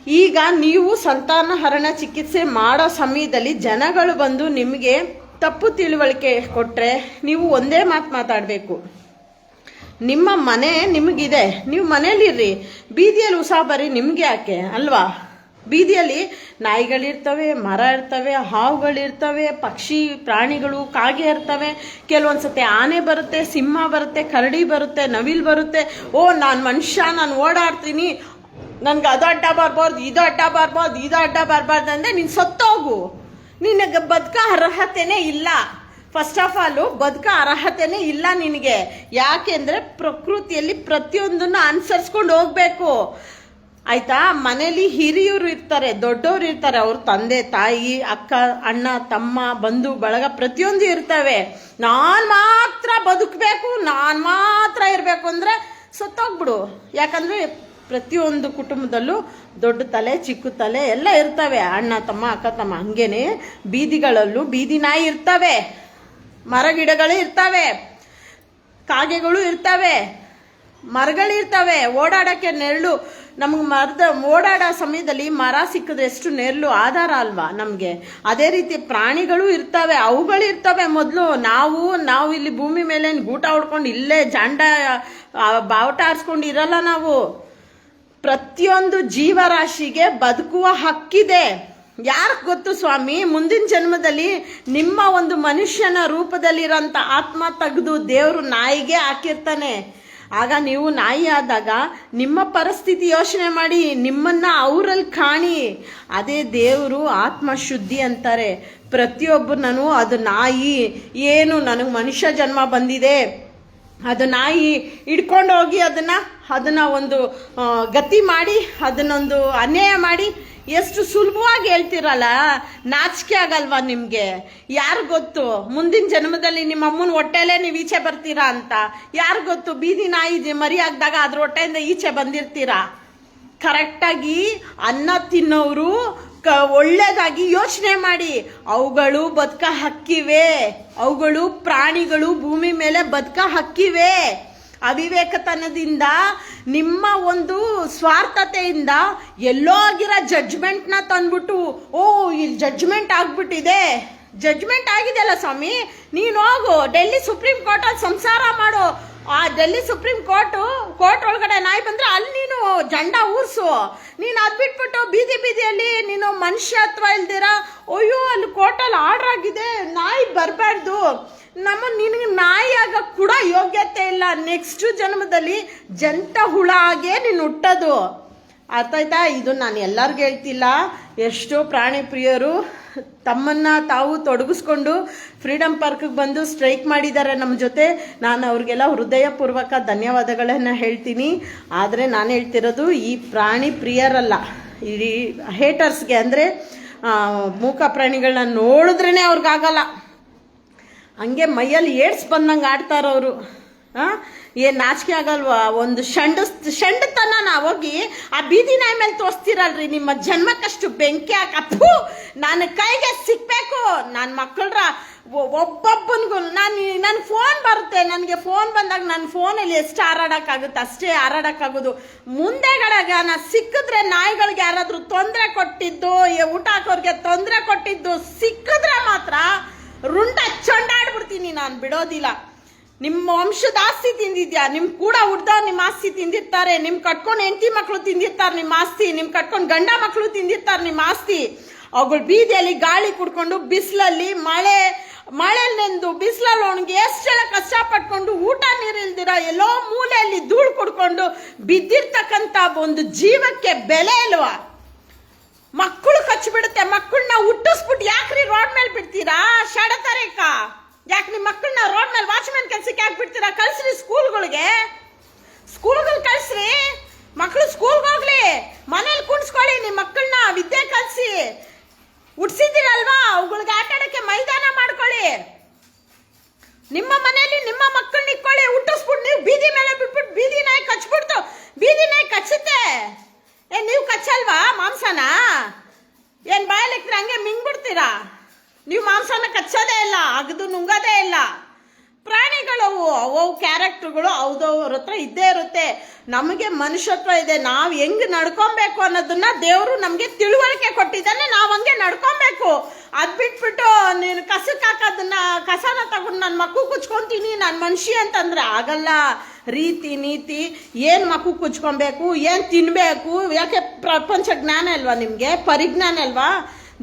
Speaker 1: ಈಗ ನೀವು ಸಂತಾನಹರಣ ಚಿಕಿತ್ಸೆ ಮಾಡೋ ಸಮಯದಲ್ಲಿ ಜನಗಳು ಬಂದು ನಿಮಗೆ ತಪ್ಪು ತಿಳುವಳಿಕೆ ಕೊಟ್ಟರೆ ನೀವು ಒಂದೇ ಮಾತು ಮಾತಾಡಬೇಕು. ನಿಮ್ಮ ಮನೆ ನಿಮಗಿದೆ. ನೀವು ಮನೇಲಿರ್ರಿ ಬೀದಿಯಲ್ಲಿ ಉಸಾಬರಿ ನಿಮಗೆ ಯಾಕೆ? ಅಲ್ವಾ? ಬೀದಿಯಲ್ಲಿ ನಾಯಿಗಳಿರ್ತವೆ, ಮರ ಇರ್ತವೆ, ಹಾವುಗಳಿರ್ತವೆ, ಪಕ್ಷಿ, ಪ್ರಾಣಿಗಳು, ಕಾಗೆ ಇರ್ತವೆ. ಕೆಲವೊಂದ್ಸತಿ ಆನೆ ಬರುತ್ತೆ, ಸಿಂಹ ಬರುತ್ತೆ, ಕರಡಿ ಬರುತ್ತೆ, ನವಿಲ್ ಬರುತ್ತೆ. ಓ, ನಾನು ಮನುಷ್ಯ, ನಾನು ಓಡಾಡ್ತೀನಿ. ನನ್ಗೆ ಅದು ಅಡ್ಡ ಬರ್ಬಾರ್ದು, ಇದು ಅಡ್ಡ ಬರ್ಬಾರ್ದು, ಇದು ಅಡ್ಡ ಬರಬಾರ್ದು ಅಂದರೆ ನೀನು ಸತ್ತೋಗು. ನಿನಗೆ ಬದುಕ ಅರ್ಹತೆನೇ ಇಲ್ಲ. ಫಸ್ಟ್ ಆಫ್ ಆಲು ಬದುಕ ಅರ್ಹತೆನೇ ಇಲ್ಲ ನಿನಗೆ. ಯಾಕೆಂದ್ರೆ ಪ್ರಕೃತಿಯಲ್ಲಿ ಪ್ರತಿಯೊಂದನ್ನು ಅನುಸರಿಸ್ಕೊಂಡು ಹೋಗಬೇಕು. ಆಯ್ತಾ? ಮನೇಲಿ ಹಿರಿಯರು ಇರ್ತಾರೆ, ದೊಡ್ಡವರು ಇರ್ತಾರೆ, ಅವ್ರ ತಂದೆ, ತಾಯಿ, ಅಕ್ಕ, ಅಣ್ಣ, ತಮ್ಮ, ಬಂಧು, ಬಳಗ ಪ್ರತಿಯೊಂದು ಇರ್ತವೆ. ನಾನು ಮಾತ್ರ ಬದುಕಬೇಕು, ನಾನು ಮಾತ್ರ ಇರಬೇಕು ಅಂದರೆ ಸತ್ತೋಗ್ಬಿಡು. ಯಾಕಂದ್ರೆ ಪ್ರತಿಯೊಂದು ಕುಟುಂಬದಲ್ಲೂ ದೊಡ್ಡ ತಲೆ, ಚಿಕ್ಕ ತಲೆ ಎಲ್ಲ ಇರ್ತವೆ. ಅಣ್ಣ, ತಮ್ಮ, ಅಕ್ಕ, ತಮ್ಮ ಹಂಗೇನೆ ಬೀದಿಗಳಲ್ಲೂ ಬೀದಿ ನಾಯಿ ಇರ್ತವೆ. ಮರಗಿಡಗಳು ಇರ್ತವೆ. ಕಾಗೆಗಳು ಇರ್ತವೆ. ಮರಗಳಿರ್ತವೆ ಓಡಾಡಕ್ಕೆ ನೆರಳು. ನಮ್ಗೆ ಮರದ, ಓಡಾಡೋ ಸಮಯದಲ್ಲಿ ಮರ ಸಿಕ್ಕಿದ್ರೆ ಎಷ್ಟು ನೆರಳು, ಆಧಾರ ಅಲ್ವಾ ನಮಗೆ? ಅದೇ ರೀತಿ ಪ್ರಾಣಿಗಳು ಇರ್ತವೆ. ಅವುಗಳು ಇರ್ತವೆ ಮೊದಲು. ನಾವು ನಾವು ಇಲ್ಲಿ ಭೂಮಿ ಮೇಲೆ ಗೂಟ ಹೊಡ್ಕೊಂಡು ಇಲ್ಲೇ ಜಾಂಡ ಬಾವುಟ ಆರಿಸ್ಕೊಂಡು ಇರಲ್ಲ ನಾವು. ಪ್ರತಿಯೊಂದು ಜೀವರಾಶಿಗೆ ಬದುಕುವ ಹಕ್ಕಿದೆ. ಯಾರಕ್ಕೆ ಗೊತ್ತು ಸ್ವಾಮಿ? ಮುಂದಿನ ಜನ್ಮದಲ್ಲಿ ನಿಮ್ಮ ಒಂದು ಮನುಷ್ಯನ ರೂಪದಲ್ಲಿರೋಂಥ ಆತ್ಮ ತೆಗೆದು ದೇವರು ನಾಯಿಗೆ ಹಾಕಿರ್ತಾನೆ. ಆಗ ನೀವು ನಾಯಿ ಆದಾಗ ನಿಮ್ಮ ಪರಿಸ್ಥಿತಿ ಯೋಚನೆ ಮಾಡಿ, ನಿಮ್ಮನ್ನ ಅವರಲ್ಲಿ ಕಾಣಿ. ಅದೇ ದೇವರು ಆತ್ಮ ಶುದ್ಧಿ ಅಂತಾರೆ. ಪ್ರತಿಯೊಬ್ಬರು ನಾನು ಅದು ನಾಯಿ, ಏನು ನನಗೆ ಮನುಷ್ಯ ಜನ್ಮ ಬಂದಿದೆ, ಅದು ನಾಯಿ ಹಿಡ್ಕೊಂಡು ಹೋಗಿ ಅದನ್ನ ಅದನ್ನ ಒಂದು ಗತಿ ಮಾಡಿ, ಅದನ್ನೊಂದು ಅನ್ಯಾಯ ಮಾಡಿ, ಎಷ್ಟು ಸುಲಭವಾಗಿ ಹೇಳ್ತಿರಲ್ಲ? ನಾಚಿಕೆ ಆಗಲ್ವಾ ನಿಮಗೆ? ಯಾರು ಗೊತ್ತು? ಮುಂದಿನ ಜನ್ಮದಲ್ಲಿ ನಿಮ್ಮ ಅಮ್ಮನ ಹೊಟ್ಟೆಲೇ ನೀವು ಈಚೆ ಬರ್ತೀರಾ ಅಂತ. ಯಾರು ಗೊತ್ತು? ಬೀದಿ ನಾಯಿ ಮರಿ ಆಗ್ದಾಗ ಅದ್ರ ಹೊಟ್ಟೆಯಿಂದ ಈಚೆ ಬಂದಿರ್ತೀರಾ? ಕರೆಕ್ಟಾಗಿ ಅನ್ನ ತಿನ್ನೋರು ಕ ಒಳ್ಳೆಯದಾಗಿ ಯೋಚನೆ ಮಾಡಿ. ಅವುಗಳು ಬದುಕ ಹಕ್ಕಿವೆ. ಅವುಗಳು ಪ್ರಾಣಿಗಳು ಭೂಮಿ ಮೇಲೆ ಬದುಕ ಹಕ್ಕಿವೆ. ಅವಿವೇಕತನದಿಂದ ನಿಮ್ಮ ಒಂದು ಸ್ವಾರ್ಥತೆಯಿಂದ ಎಲ್ಲೋ ಆಗಿರೋ ಜಡ್ಜ್ಮೆಂಟ್ನ ತಂದ್ಬಿಟ್ಟು, ಓ, ಇಲ್ಲಿ ಜಡ್ಜ್ಮೆಂಟ್ ಆಗ್ಬಿಟ್ಟಿದೆ. ಜಡ್ಜ್ಮೆಂಟ್ ಆಗಿದೆಯಲ್ಲ ಸ್ವಾಮಿ? ನೀನು ಹೋಗು ಡೆಲ್ಲಿ ಸುಪ್ರೀಂ ಕೋರ್ಟಲ್ಲಿ ಸಂಸಾರ ಮಾಡು. ಆ ಡೆಲ್ಲಿ ಸುಪ್ರೀಂ ಕೋರ್ಟು ಕೋರ್ಟ್ ಒಳಗಡೆ ನಾಯಿ ಬಂದರೆ ಅಲ್ಲಿ ನೀನು ಜಂಡ ಊರ್ಸು. ನೀನು ಅದು ಬಿಟ್ಬಿಟ್ಟು ಬೀದಿ ಬೀದಿಯಲ್ಲಿ ನೀನು ಮನುಷ್ಯತ್ವ ಇಲ್ದಿರ, ಅಯ್ಯೋ, ಅಲ್ಲಿ ಕೋರ್ಟಲ್ಲಿ ಆರ್ಡ್ರ್ ಆಗಿದೆ, ನಾಯಿ ಬರಬಾರ್ದು. ನಮ್ಮ ನಿನಗೆ ನಾಯಿ ಆಗ ಕೂಡ ಯೋಗ್ಯತೆ ಇಲ್ಲ. ನೆಕ್ಸ್ಟ್ ಜನ್ಮದಲ್ಲಿ ಜಂಟ ಹುಳ ಆಗೇ ನೀನು ಹುಟ್ಟೋದು. ಅರ್ಥ ಆಯ್ತಾ ಇದು ನಾನು ಎಲ್ಲರಿಗೂ ಹೇಳ್ತಿಲ್ಲ. ಎಷ್ಟೋ ಪ್ರಾಣಿ ಪ್ರಿಯರು ತಮ್ಮನ್ನ ತಾವು ತೊಡಗಿಸ್ಕೊಂಡು ಫ್ರೀಡಮ್ ಪಾರ್ಕ್ಗೆ ಬಂದು ಸ್ಟ್ರೈಕ್ ಮಾಡಿದ್ದಾರೆ ನಮ್ಮ ಜೊತೆ. ನಾನು ಅವ್ರಿಗೆಲ್ಲ ಹೃದಯಪೂರ್ವಕ ಧನ್ಯವಾದಗಳನ್ನು ಹೇಳ್ತೀನಿ. ಆದರೆ ನಾನು ಹೇಳ್ತಿರೋದು ಈ ಪ್ರಾಣಿ ಪ್ರಿಯರಲ್ಲ. ಈ ಹೇಟರ್ಸ್ಗೆ ಅಂದರೆ ಮೂಕ ಪ್ರಾಣಿಗಳನ್ನ ನೋಡಿದ್ರೇ ಅವ್ರಿಗಾಗಲ್ಲ. ಹಂಗೆ ಮೈಯಲ್ಲಿ ಏಡ್ಸ್ ಬಂದಂಗೆ ಆಡ್ತಾರವರು ಏನು ನಾಚಿಕೆ ಆಗಲ್ವಾ? ಒಂದು ಶಂಡ, ಶಂಡತನ ಹೋಗಿ ಆ ಬೀದಿ ನಾಯಿ ಮೇಲೆ ತೋರಿಸ್ತೀರಲ್ರಿ, ನಿಮ್ಮ ಜನ್ಮಕ್ಕಷ್ಟು ಬೆಂಕಿ ಹಾಕಪ್ಪು ನಾನು ಕೈಗೆ ಸಿಕ್ಬೇಕು ನನ್ನ ಮಕ್ಕಳ್ರ ಒಬ್ಬೊಬ್ಬನಿಗೂ ನಾನು ನನ್ನ ಫೋನ್ ಬರುತ್ತೆ. ನನಗೆ ಫೋನ್ ಬಂದಾಗ ನನ್ನ ಫೋನಲ್ಲಿ ಎಷ್ಟು ಹಾರಾಡೋಕ್ಕಾಗುತ್ತೆ? ಅಷ್ಟೇ ಹಾರಾಡೋಕ್ಕಾಗೋದು. ಮುಂದೆಗಳಾಗ ನಾನು ಸಿಕ್ಕಿದ್ರೆ ನಾಯಿಗಳಿಗೆ ಯಾರಾದರೂ ತೊಂದರೆ ಕೊಟ್ಟಿದ್ದು ಊಟ ಹಾಕೋರಿಗೆ ತೊಂದರೆ ಕೊಟ್ಟಿದ್ದು ಸಿಕ್ಕಿದ್ರೆ ಮಾತ್ರ ರುಂಡ ಚೊಂಡಾಡ್ಬಿಡ್ತೀನಿ ನಾನು, ಬಿಡೋದಿಲ್ಲ. ನಿಮ್ಮ ವಂಶದ ಆಸ್ತಿ ತಿಂದಿದ್ಯಾ? ನಿಮ್ ಕೂಡ ಹುಡ್ದ ನಿಮ್ಮ ಆಸ್ತಿ ತಿಂದಿರ್ತಾರೆ. ನಿಮ್ ಕಟ್ಕೊಂಡು ಹೆಂಡತಿ ಮಕ್ಕಳು ತಿಂದಿರ್ತಾರೆ ನಿಮ್ಮ ಆಸ್ತಿ. ನಿಮ್ ಕಟ್ಕೊಂಡು ಗಂಡ ಮಕ್ಕಳು ತಿಂದಿರ್ತಾರೆ ನಿಮ್ಮ ಆಸ್ತಿ. ಅವುಗಳು ಬೀದಿಯಲ್ಲಿ ಗಾಳಿ ಕುಡ್ಕೊಂಡು ಬಿಸಿಲಲ್ಲಿ ಮಳೆ ಮಳೆಲ್ ನೆಂದು ಬಿಸಿಲಲ್ಲಿ ಒಣಗಿ ಎಷ್ಟೆಲ್ಲ ಕಷ್ಟಪಟ್ಕೊಂಡು ಊಟ ನೀರಿಲ್ದಿರ ಎಲ್ಲೋ ಮೂಲೆಯಲ್ಲಿ ಧೂಳು ಕುಡ್ಕೊಂಡು ಬಿದ್ದಿರ್ತಕ್ಕಂಥ ಒಂದು ಜೀವಕ್ಕೆ ಬೆಲೆ ಇಲ್ವಾ? ಮಕ್ಕಳು ಕಚ್ಚಿಬಿಡುತ್ತೆ ಮಕ್ಕಳನ್ನ ಹುಟ್ಟಿಸ್ಬಿಟ್ಟು ಯಾಕ್ರಿ ರೋಡ್ ಮೇಲೆ ಬಿಡ್ತೀರಾ? ಷಡತರೇಕ. ಯಾಕೆ ನಿಮ್ಮ ಮಕ್ಕಳನ್ನ ರೋಡ್ ಮೇಲೆ ವಾಚ್ಮ್ಯಾನ್ ಕೆಲ್ಸಕ್ಕೆ ಯಾಕೆ ಬಿಡ್ತೀರಾ ಕಳ್ಸ್ರಿ ಸ್ಕೂಲ್ಗಳಿಗೆ ಸ್ಕೂಲ್ಗಳು ಕಳ್ಸ್ರಿ. ಮಕ್ಕಳು ಸ್ಕೂಲ್ಗೆ ಹೋಗ್ಲಿ ಮನೇಲಿ ಕುಣಿಸ್ಕೊಳ್ಳಿ ನಿಮ್ಮ ಮಕ್ಕಳನ್ನ ವಿದ್ಯೆ ಕಲ್ಸಿ. ಹುಡ್ಸಿದ್ದೀರಲ್ವಾ ಅವುಗಳಿಗೆ ಆಟ ಆಡೋಕ್ಕೆ ಮೈದಾನ ಮಾಡ್ಕೊಳ್ಳಿ. ನಿಮ್ಮ ಮನೆಯಲ್ಲಿ ನಿಮ್ಮ ಮಕ್ಕಳನ್ನ ಇಕ್ಕೊಳ್ಳಿ ಹುಟ್ಟಿಸ್ಬಿಟ್ಟು ನೀವು ಬೀದಿ ಮೇಲೆ ಬಿಟ್ಬಿಟ್ಟು ಬೀದಿ ನಾಯಿ ಕಚ್ಬಿಡ್ತು ಬೀದಿ ನಾಯಿ ಕಚ್ಚುತ್ತೆ ಏ ನೀವು ಕಚ್ಚಲ್ವಾ ಮಾಂಸನ ಏನ್ ಬಾಯಲ್ಲಿಕ್ರೆ ಹಂಗೆ ಮಿಂಗ್ಬಿಡ್ತೀರಾ ನೀವು ಮಾಂಸನ ಕಚ್ಚೋದೇ ಇಲ್ಲ ಅಗದು ನುಂಗೋದೇ ಇಲ್ಲ ಪ್ರಾಣಿಗಳು ಅವು ಅವು ಕ್ಯಾರೆಕ್ಟರ್ಗಳು ಅವ್ರವ್ರ ಹತ್ರ ಇದ್ದೇ ಇರುತ್ತೆ. ನಮಗೆ ಮನುಷ್ಯತ್ವ ಇದೆ. ನಾವು ಹೆಂಗ್ ನಡ್ಕೊಬೇಕು ಅನ್ನೋದನ್ನ ದೇವರು ನಮಗೆ ತಿಳುವಳಿಕೆ ಕೊಟ್ಟಿದ್ದಾನೆ. ನಾವು ಹಂಗೆ ನಡ್ಕೊಬೇಕು. ಅದು ಬಿಟ್ಬಿಟ್ಟು ನೀನು ಕಸಕ್ಕೆ ಹಾಕೋದನ್ನ, ಕಸನ ತಗೊಂಡು ನನ್ನ ಮಕ್ಕಳು ಕುಚ್ಕೊಂತೀನಿ, ನಾನು ಮನುಷ್ಯ ಅಂತಂದ್ರೆ ಆಗಲ್ಲ. ರೀತಿ, ನೀತಿ, ಏನು ಮಕ್ಕಳು ಕುಚ್ಕೊಬೇಕು, ಏನು ತಿನ್ನಬೇಕು ಯಾಕೆ ಪ್ರಪಂಚ ಜ್ಞಾನ ಅಲ್ವಾ ನಿಮಗೆ? ಪರಿಜ್ಞಾನ ಅಲ್ವಾ?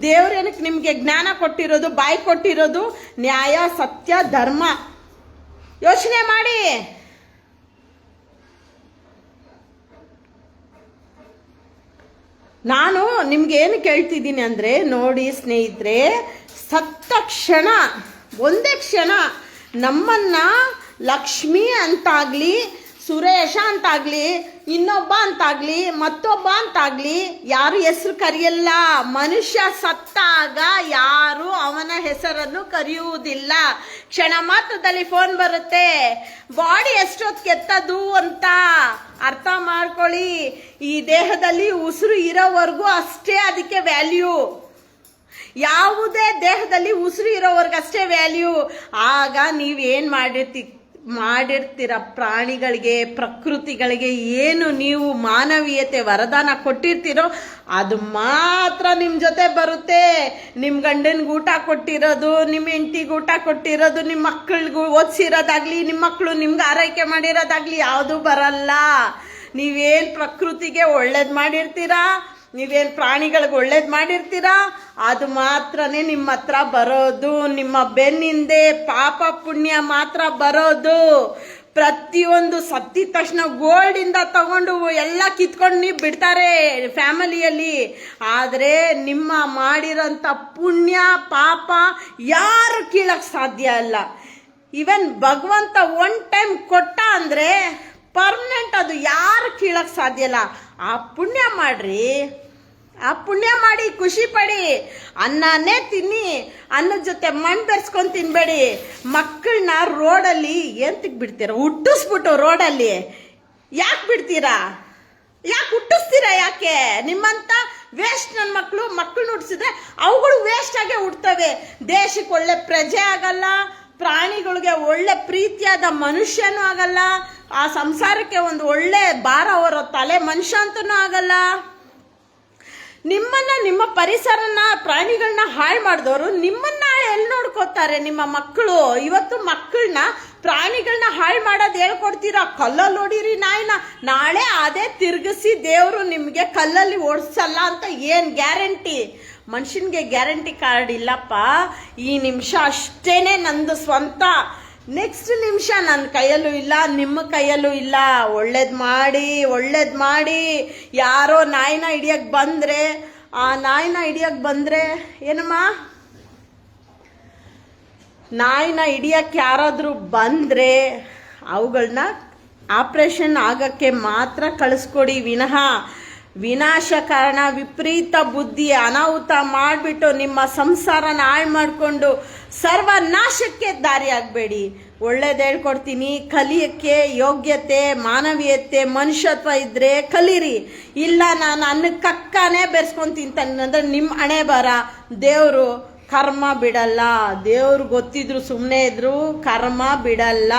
Speaker 1: ದೇವ್ರೇನಕ್ಕೆ ನಿಮಗೆ ಜ್ಞಾನ ಕೊಟ್ಟಿರೋದು, ಬಾಯಿ ಕೊಟ್ಟಿರೋದು? ನ್ಯಾಯ, ಸತ್ಯ, ಧರ್ಮ. ಯೋಚನೆ ಮಾಡಿ. ನಾನು ನಿಮ್ಗೇನು ಕೇಳ್ತಿದ್ದೀನಿ ಅಂದರೆ ನೋಡಿ ಸ್ನೇಹಿತರೆ, ಸತ್ತ ಕ್ಷಣ, ಒಂದೇ ಕ್ಷಣ ನಮ್ಮನ್ನ ಲಕ್ಷ್ಮಿ ಅಂತಾಗ್ಲಿ ಸುರೇಶ ಅಂತಾಗ್ಲಿ, ಇನ್ನೊಬ್ಬ ಅಂತಾಗ್ಲಿ, ಮತ್ತೊಬ್ಬ ಅಂತಾಗ್ಲಿ, ಯಾರು ಹೆಸರು ಕರೆಯಲ್ಲ. ಮನುಷ್ಯ ಸತ್ತಾಗ ಯಾರು ಅವನ ಹೆಸರನ್ನು ಕರೆಯುವುದಿಲ್ಲ. ಕ್ಷಣ ಮಾತ್ರದಲ್ಲಿ ಫೋನ್ ಬರುತ್ತೆ, ಬಾಡಿ ಎಷ್ಟೊತ್ತು ಕೆತ್ತದು ಅಂತ. ಅರ್ಥ ಮಾಡ್ಕೊಳ್ಳಿ, ಈ ದೇಹದಲ್ಲಿ ಉಸಿರು ಇರೋವರೆಗೂ ಅಷ್ಟೇ ಅದಕ್ಕೆ ವ್ಯಾಲ್ಯೂ. ಯಾವುದೇ ದೇಹದಲ್ಲಿ ಉಸಿರು ಇರೋವರೆಗೂ ಅಷ್ಟೇ ವ್ಯಾಲ್ಯೂ. ಆಗ ನೀವೇನು ಮಾಡಿರ್ತಿ? ಮಾಡಿರ್ತೀರ ಪ್ರಾಣಿಗಳಿಗೆ, ಪ್ರಕೃತಿಗಳಿಗೆ, ಏನು ನೀವು ಮಾನವೀಯತೆ ವರದಾನ ಕೊಟ್ಟಿರ್ತೀರೋ ಅದು ಮಾತ್ರ ನಿಮ್ಮ ಜೊತೆ ಬರುತ್ತೆ. ನಿಮ್ಮ ಗಂಡನಿಗೆ ಊಟ ಕೊಟ್ಟಿರೋದು ನಿಮ್ಮ ಹೆಂಡತಿಗೆ ಊಟ ಕೊಟ್ಟಿರೋದು ನಿಮ್ಮ ಮಕ್ಕಳಿಗೂ ಓದಿಸಿರೋದಾಗ್ಲಿ ನಿಮ್ಮ ಮಕ್ಕಳು ನಿಮ್ಗೆ ಆರೈಕೆ ಮಾಡಿರೋದಾಗ್ಲಿ ಯಾವುದೂ ಬರಲ್ಲ. ನೀವೇನು ಪ್ರಕೃತಿಗೆ ಒಳ್ಳೇದು ಮಾಡಿರ್ತೀರಾ? ನೀವೇನು ಪ್ರಾಣಿಗಳಿಗೆ ಒಳ್ಳೇದು ಮಾಡಿರ್ತೀರಾ? ಅದು ಮಾತ್ರನೇ ನಿಮ್ಮ ಹತ್ರ ಬರೋದು, ನಿಮ್ಮ ಬೆನ್ನಿಂದೆ ಪಾಪ ಪುಣ್ಯ ಮಾತ್ರ ಬರೋದು. ಪ್ರತಿಯೊಂದು ಸತ್ತಿದ ತಕ್ಷಣ ಗೋಲ್ಡಿಂದ ತಗೊಂಡು ಎಲ್ಲ ಕಿತ್ಕೊಂಡು ನೀವು ಬಿಡ್ತಾರೆ ಫ್ಯಾಮಿಲಿಯಲ್ಲಿ. ಆದರೆ ನಿಮ್ಮ ಮಾಡಿರೋಂಥ ಪುಣ್ಯ, ಪಾಪ ಯಾರು ಕೀಳಕ್ಕೆ ಸಾಧ್ಯ ಅಲ್ಲ ಇವನ್ ಭಗವಂತ ಒನ್ ಟೈಮ್ ಕೊಟ್ಟ ಅಂದರೆ ಪರ್ಮನೆಂಟ್ ಅದು ಯಾರು ಕೀಳಕ್ಕೆ ಸಾಧ್ಯ ಇಲ್ಲ. ಆ ಪುಣ್ಯ ಮಾಡ್ರಿ. ಆ ಪುಣ್ಯ ಮಾಡಿ, ಖುಷಿ ಪಡಿ. ಅನ್ನನೇ ತಿನ್ನಿ. ಅನ್ನದ ಜೊತೆ ಮಣ್ಣು ಬೆರೆಸ್ಕೊಂಡು ತಿನ್ಬೇಡಿ. ಮಕ್ಕಳನ್ನ ರೋಡಲ್ಲಿ ಏಂತಕ್ಕೆ ಬಿಡ್ತೀರಾ? ಹುಟ್ಟಿಸ್ಬಿಟ್ಟು ರೋಡಲ್ಲಿ. ಯಾಕೆ ಬಿಡ್ತೀರಾ? ಯಾಕೆ ಹುಟ್ಟಿಸ್ತೀರಾ ಯಾಕೆ? ನಿಮ್ಮಂತ ವೇಸ್ಟ್ ನನ್ನ ಮಕ್ಕಳು ಮಕ್ಕಳನ್ನ ಹುಟ್ಟಿಸಿದ್ರೆ ಅವುಗಳು ವೇಸ್ಟ್ ಆಗೇ ಹುಡ್ತವೆ ದೇಶಕ್ಕೆ ಒಳ್ಳೆ ಪ್ರಜೆ ಆಗಲ್ಲ, ಪ್ರಾಣಿಗಳಿಗೆ ಒಳ್ಳೆ ಪ್ರೀತಿಯಾದ ಮನುಷ್ಯನೂ ಆಗಲ್ಲ, ಆ ಸಂಸಾರಕ್ಕೆ ಒಂದು ಒಳ್ಳೆ ಭಾರ ಹೊರೋ ತಲೆ ಮನುಷ್ಯ ಅಂತನೂ ಆಗಲ್ಲ. ನಿಮ್ಮನ್ನ, ನಿಮ್ಮ ಪರಿಸರನ ಪ್ರಾಣಿಗಳನ್ನ ಹಾಳು ಮಾಡಿದವರು ನಿಮ್ಮನ್ನ ಎಲ್ಲಿ ನೋಡ್ಕೋತಾರೆ? ನಿಮ್ಮ ಮಕ್ಕಳು, ಇವತ್ತು ಮಕ್ಕಳನ್ನ ಪ್ರಾಣಿಗಳನ್ನ ಹಾಳು ಮಾಡೋದು ಹೇಳ್ಕೊಡ್ತೀರಾ ಕಲ್ಲಲ್ಲಿ ಹೊಡೀರಿ ನಾಯಿನ. ನಾಳೆ ಅದೇ ತಿರುಗಿಸಿ ದೇವರು ನಿಮಗೆ ಕಲ್ಲಲ್ಲಿ ಓಡಿಸಲ್ಲ ಅಂತ ಏನು ಗ್ಯಾರಂಟಿ? ಮನುಷ್ಯನಿಗೆ ಗ್ಯಾರಂಟಿ ಕಾರ್ಡ್ ಇಲ್ಲಪ್ಪ. ಈ ನಿಮಿಷ ಅಷ್ಟೇನೆ ನಂದು ಸ್ವಂತ. ನೆಕ್ಸ್ಟ್ ನಿಮಿಷ ನನ್ನ ಕೈಯಲ್ಲೂ ಇಲ್ಲ, ನಿಮ್ಮ ಕೈಯಲ್ಲೂ ಇಲ್ಲ. ಒಳ್ಳೇದು ಮಾಡಿ ಒಳ್ಳೇದು ಮಾಡಿ. ಯಾರೋ ನಾಯಿನ ಹಿಡಿಯೋಕ್ಕೆ ಬಂದರೆ, ಆ ನಾಯಿನ ಹಿಡಿಯೋಕ್ಕೆ ಬಂದರೆ ಏನಮ್ಮ? ನಾಯಿನ ಹಿಡಿಯೋಕ್ಕೆ ಯಾರಾದರೂ ಬಂದರೆ ಅವುಗಳನ್ನ ಆಪ್ರೇಷನ್ ಆಗಕ್ಕೆ ಮಾತ್ರ ಕಳಿಸ್ಕೊಡಿ ವಿನಃ. ವಿನಾಶ ಕಾರಣ, ವಿಪರೀತ ಬುದ್ಧಿ, ಅನಾಹುತ ಮಾಡಿಬಿಟ್ಟು ನಿಮ್ಮ ಸಂಸಾರನ ಹಾಳು ಮಾಡಿಕೊಂಡು ಸರ್ವನಾಶಕ್ಕೆ ದಾರಿ ಆಗಬೇಡಿ ಒಳ್ಳೇದು ಹೇಳ್ಕೊಡ್ತೀನಿ. ಕಲಿಯಕ್ಕೆ ಯೋಗ್ಯತೆ, ಮಾನವೀಯತೆ, ಮನುಷ್ಯತ್ವ ಇದ್ರೆ ಕಲೀರಿ. ಇಲ್ಲ ನಾನು ಅನ್ನಕ್ಕೆ ಕಕ್ಕನೇ ಬೆರೆಸ್ಕೊಂಡು ತಿಂತಾನೆ. ಅಂದರೆ ನಿಮ್ಮ ಹಣೆ ಬರ ದೇವರು ಕರ್ಮ ಬಿಡಲ್ಲ. ದೇವ್ರು ಗೊತ್ತಿದ್ರು ಸುಮ್ಮನೆ ಇದ್ರು, ಕರ್ಮ ಬಿಡಲ್ಲ.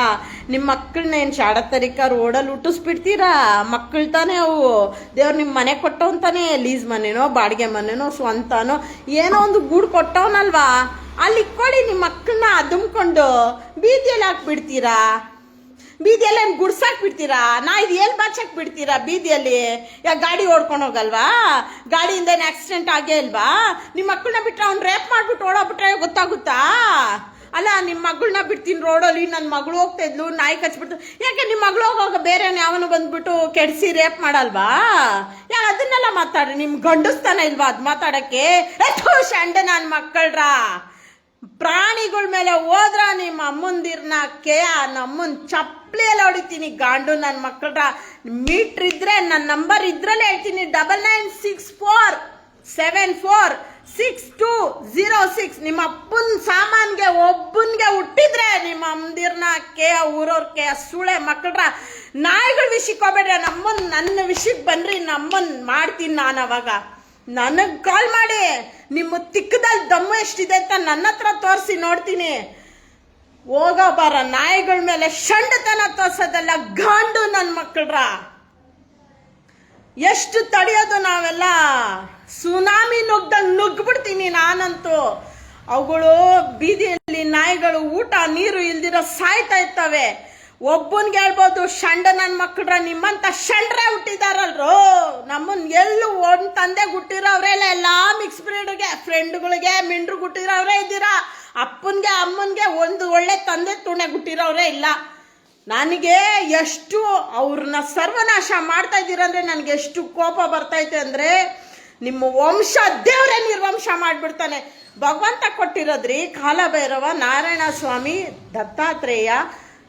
Speaker 1: ನಿಮ್ಮ ಮಕ್ಕಳನ್ನ ಏನು ಶಾಡತರಿಕ ರೋಡಲ್ಲಿ ಹುಟ್ಟಿಸ್ಬಿಡ್ತೀರಾ ಮಕ್ಕಳು ತಾನೇ ಅವು. ದೇವ್ರು ನಿಮ್ಮ ಮನೆ ಕೊಟ್ಟವಂತಾನೆ ಲೀಸ್ ಮನೆನೋ, ಬಾಡಿಗೆ ಮನೆನೋ, ಸ್ವಂತನೋ, ಏನೋ ಒಂದು ಗೂಡು ಕೊಟ್ಟವನಲ್ವಾ? ಅಲ್ಲಿ ಇಕ್ಕೊಳ್ಳಿ ನಿಮ್ಮ ಮಕ್ಕಳನ್ನ ಅದುಮ್ಕೊಂಡು. ಬೀದಿಯಲ್ಲಿ ಹಾಕ್ಬಿಡ್ತೀರಾ? ಬೀದಿಯಲ್ಲಿ ಏನು ಗುಡ್ಸಾಕ್ ಬಿಡ್ತೀರಾ? ನಾ ಇದು ಎಲ್ಲಿ ಬಾಚಕ್ ಬಿಡ್ತೀರಾ ಬೀದಿಯಲ್ಲಿ? ಯಾ, ಗಾಡಿ ಓಡ್ಕೊಂಡು ಹೋಗಲ್ವಾ? ಗಾಡಿಯಿಂದ ಏನು ಆಕ್ಸಿಡೆಂಟ್ ಆಗೇ ಇಲ್ವಾ? ನಿಮ್ಮ ಮಕ್ಕಳನ್ನ ಬಿಟ್ಟರೆ ಅವ್ನು ರೇಪ್ ಮಾಡಿಬಿಟ್ಟು ಓಡೋಗ್ಬಿಟ್ರೆ ಗೊತ್ತಾಗುತ್ತಾ? ಅಲ್ಲ ನಿಮ್ಮ ಮಗಳನ್ನ ಬಿಡ್ತೀನಿ ರೋಡಲ್ಲಿ ನನ್ನ ಮಗಳು ಹೋಗ್ತಾ ಇದ್ಲು, ನಾಯಿ ಕಚ್ಬಿಟ್ಟು ಯಾಕೆ ನಿಮ್ಮ ಮಗಳು ಹೋಗುವಾಗ ಬೇರೆ ಯಾವನು ಬಂದ್ಬಿಟ್ಟು ಕೆಡಿಸಿ ರೇಪ್ ಮಾಡಲ್ವಾ? ಯಾ, ಅದನ್ನೆಲ್ಲ ಮಾತಾಡ್ರಿ. ನಿಮ್ಮ ಗಂಡಸ್ತಾನ ಇಲ್ವಾ ಅದು ಮಾತಾಡೋಕ್ಕೆ? ಶಂಡ ನನ್ನ ಮಕ್ಕಳ್ರಾ! ಪ್ರಾಣಿಗಳ ಮೇಲೆ ಹೋದ್ರ ನಿಮ್ಮ ಅಮ್ಮಂದಿರ್ನ ಕೆ ನಮ್ಮನ್ ಚಪ್ಪಲಿಯಲ್ಲಿ ಹೊಡಿತೀನಿ ಗಾಂಡು ನನ್ನ ಮಕ್ಕಳ ಮೀಟ್ರ್ ಇದ್ರೆ ನನ್ನ ನಂಬರ್ ಇದ್ರಲ್ಲೇ ಹೇಳ್ತೀನಿ. Double nine six four seven four six two zero six ನಿಮ್ಮ ಅಪ್ಪನ ಸಾಮಾನ್ಗೆ ಒಬ್ಬನ್ಗೆ ಹುಟ್ಟಿದ್ರೆ ನಿಮ್ಮ ಅಮ್ಮದಿರ್ನ ಕೆ ಊರವ್ರ ಕೆ ಸುಳೆ ಮಕ್ಕಳ್ರ ನಾಯಿಗಳ ವಿಷಯಕ್ಕೆ ಹೋಗ್ಬೇಡ್ರಿ. ನಮ್ಮನ್, ನನ್ನ ವಿಷಯಕ್ಕೆ ಬನ್ರಿ ನಮ್ಮನ್ ಮಾಡ್ತೀನಿ ನಾನು ಅವಾಗ. ನನಗೆ ಕಾಲ್ ಮಾಡಿ. ನಿಮ್ಮ ತಿಕ್ಕದಲ್ಲಿ ದಮ್ಮು ಎಷ್ಟಿದೆ ಅಂತ ನನ್ನ ಹತ್ರ ತೋರಿಸಿ, ನೋಡ್ತೀನಿ. ಹೋಗೋ ನಾಯಿಗಳ ಮೇಲೆ ಷಂಡತನ ತೋರ್ಸೋದಲ್ಲ ಗಾಂಡು ನನ್ನ ಮಕ್ಕಳ್ರ ಎಷ್ಟು ತಡೆಯೋದು ನಾವೆಲ್ಲ? ಸುನಾಮಿ ನುಗ್ದಂಗ್ ನುಗ್ಬಿಡ್ತೀನಿ ನಾನಂತೂ. ಅವುಗಳು ಬೀದಿಯಲ್ಲಿ ನಾಯಿಗಳು ಊಟ, ನೀರು ಇಲ್ದಿರೋ ಸಾಯ್ತಾ ಇರ್ತವೆ. ಒಬ್ಬನ್ಗೆ ಹೇಳ್ಬೋದು, ಷಂಡ ನನ್ನ ಮಕ್ಕಳ್ರ ನಿಮ್ಮಂತ ಷಂಡ್ರ ಹುಟ್ಟಿದಾರಲ್ರು. ನಮ್ಮನ್ ಎಲ್ಲೂ ಒಂದು ತಂದೆ ಹುಟ್ಟಿರೋವ್ರೆಲ್ಲ ಎಲ್ಲಾ ಮಿಕ್ಸ್ ಬ್ರೀಡ್ಗೆ ಫ್ರೆಂಡ್ಗಳಿಗೆ ಮಿಂಡ್ರು ಹುಟ್ಟಿರೋವ್ರೇ ಇದ್ದೀರಾ? ಅಪ್ಪನಿಗೆ, ಅಮ್ಮನಿಗೆ ಒಂದು ಒಳ್ಳೆ ತಂದೆ ತುಣೆ ಹುಟ್ಟಿರೋವ್ರೇ ಇಲ್ಲ. ನನಗೆ ಎಷ್ಟು ಅವ್ರನ್ನ ಸರ್ವನಾಶ ಮಾಡ್ತಾ ಇದ್ದೀರಂದ್ರೆ ನನಗೆ ಎಷ್ಟು ಕೋಪ ಬರ್ತೈತೆ ಅಂದ್ರೆ, ನಿಮ್ಮ ವಂಶ ದೇವರೇ ನಿರ್ವಂಶ ಮಾಡ್ಬಿಡ್ತಾನೆ. ಭಗವಂತ ಕೊಟ್ಟಿರೋದ್ರಿ ಕಾಲಭೈರವ, ನಾರಾಯಣ ಸ್ವಾಮಿ, ದತ್ತಾತ್ರೇಯ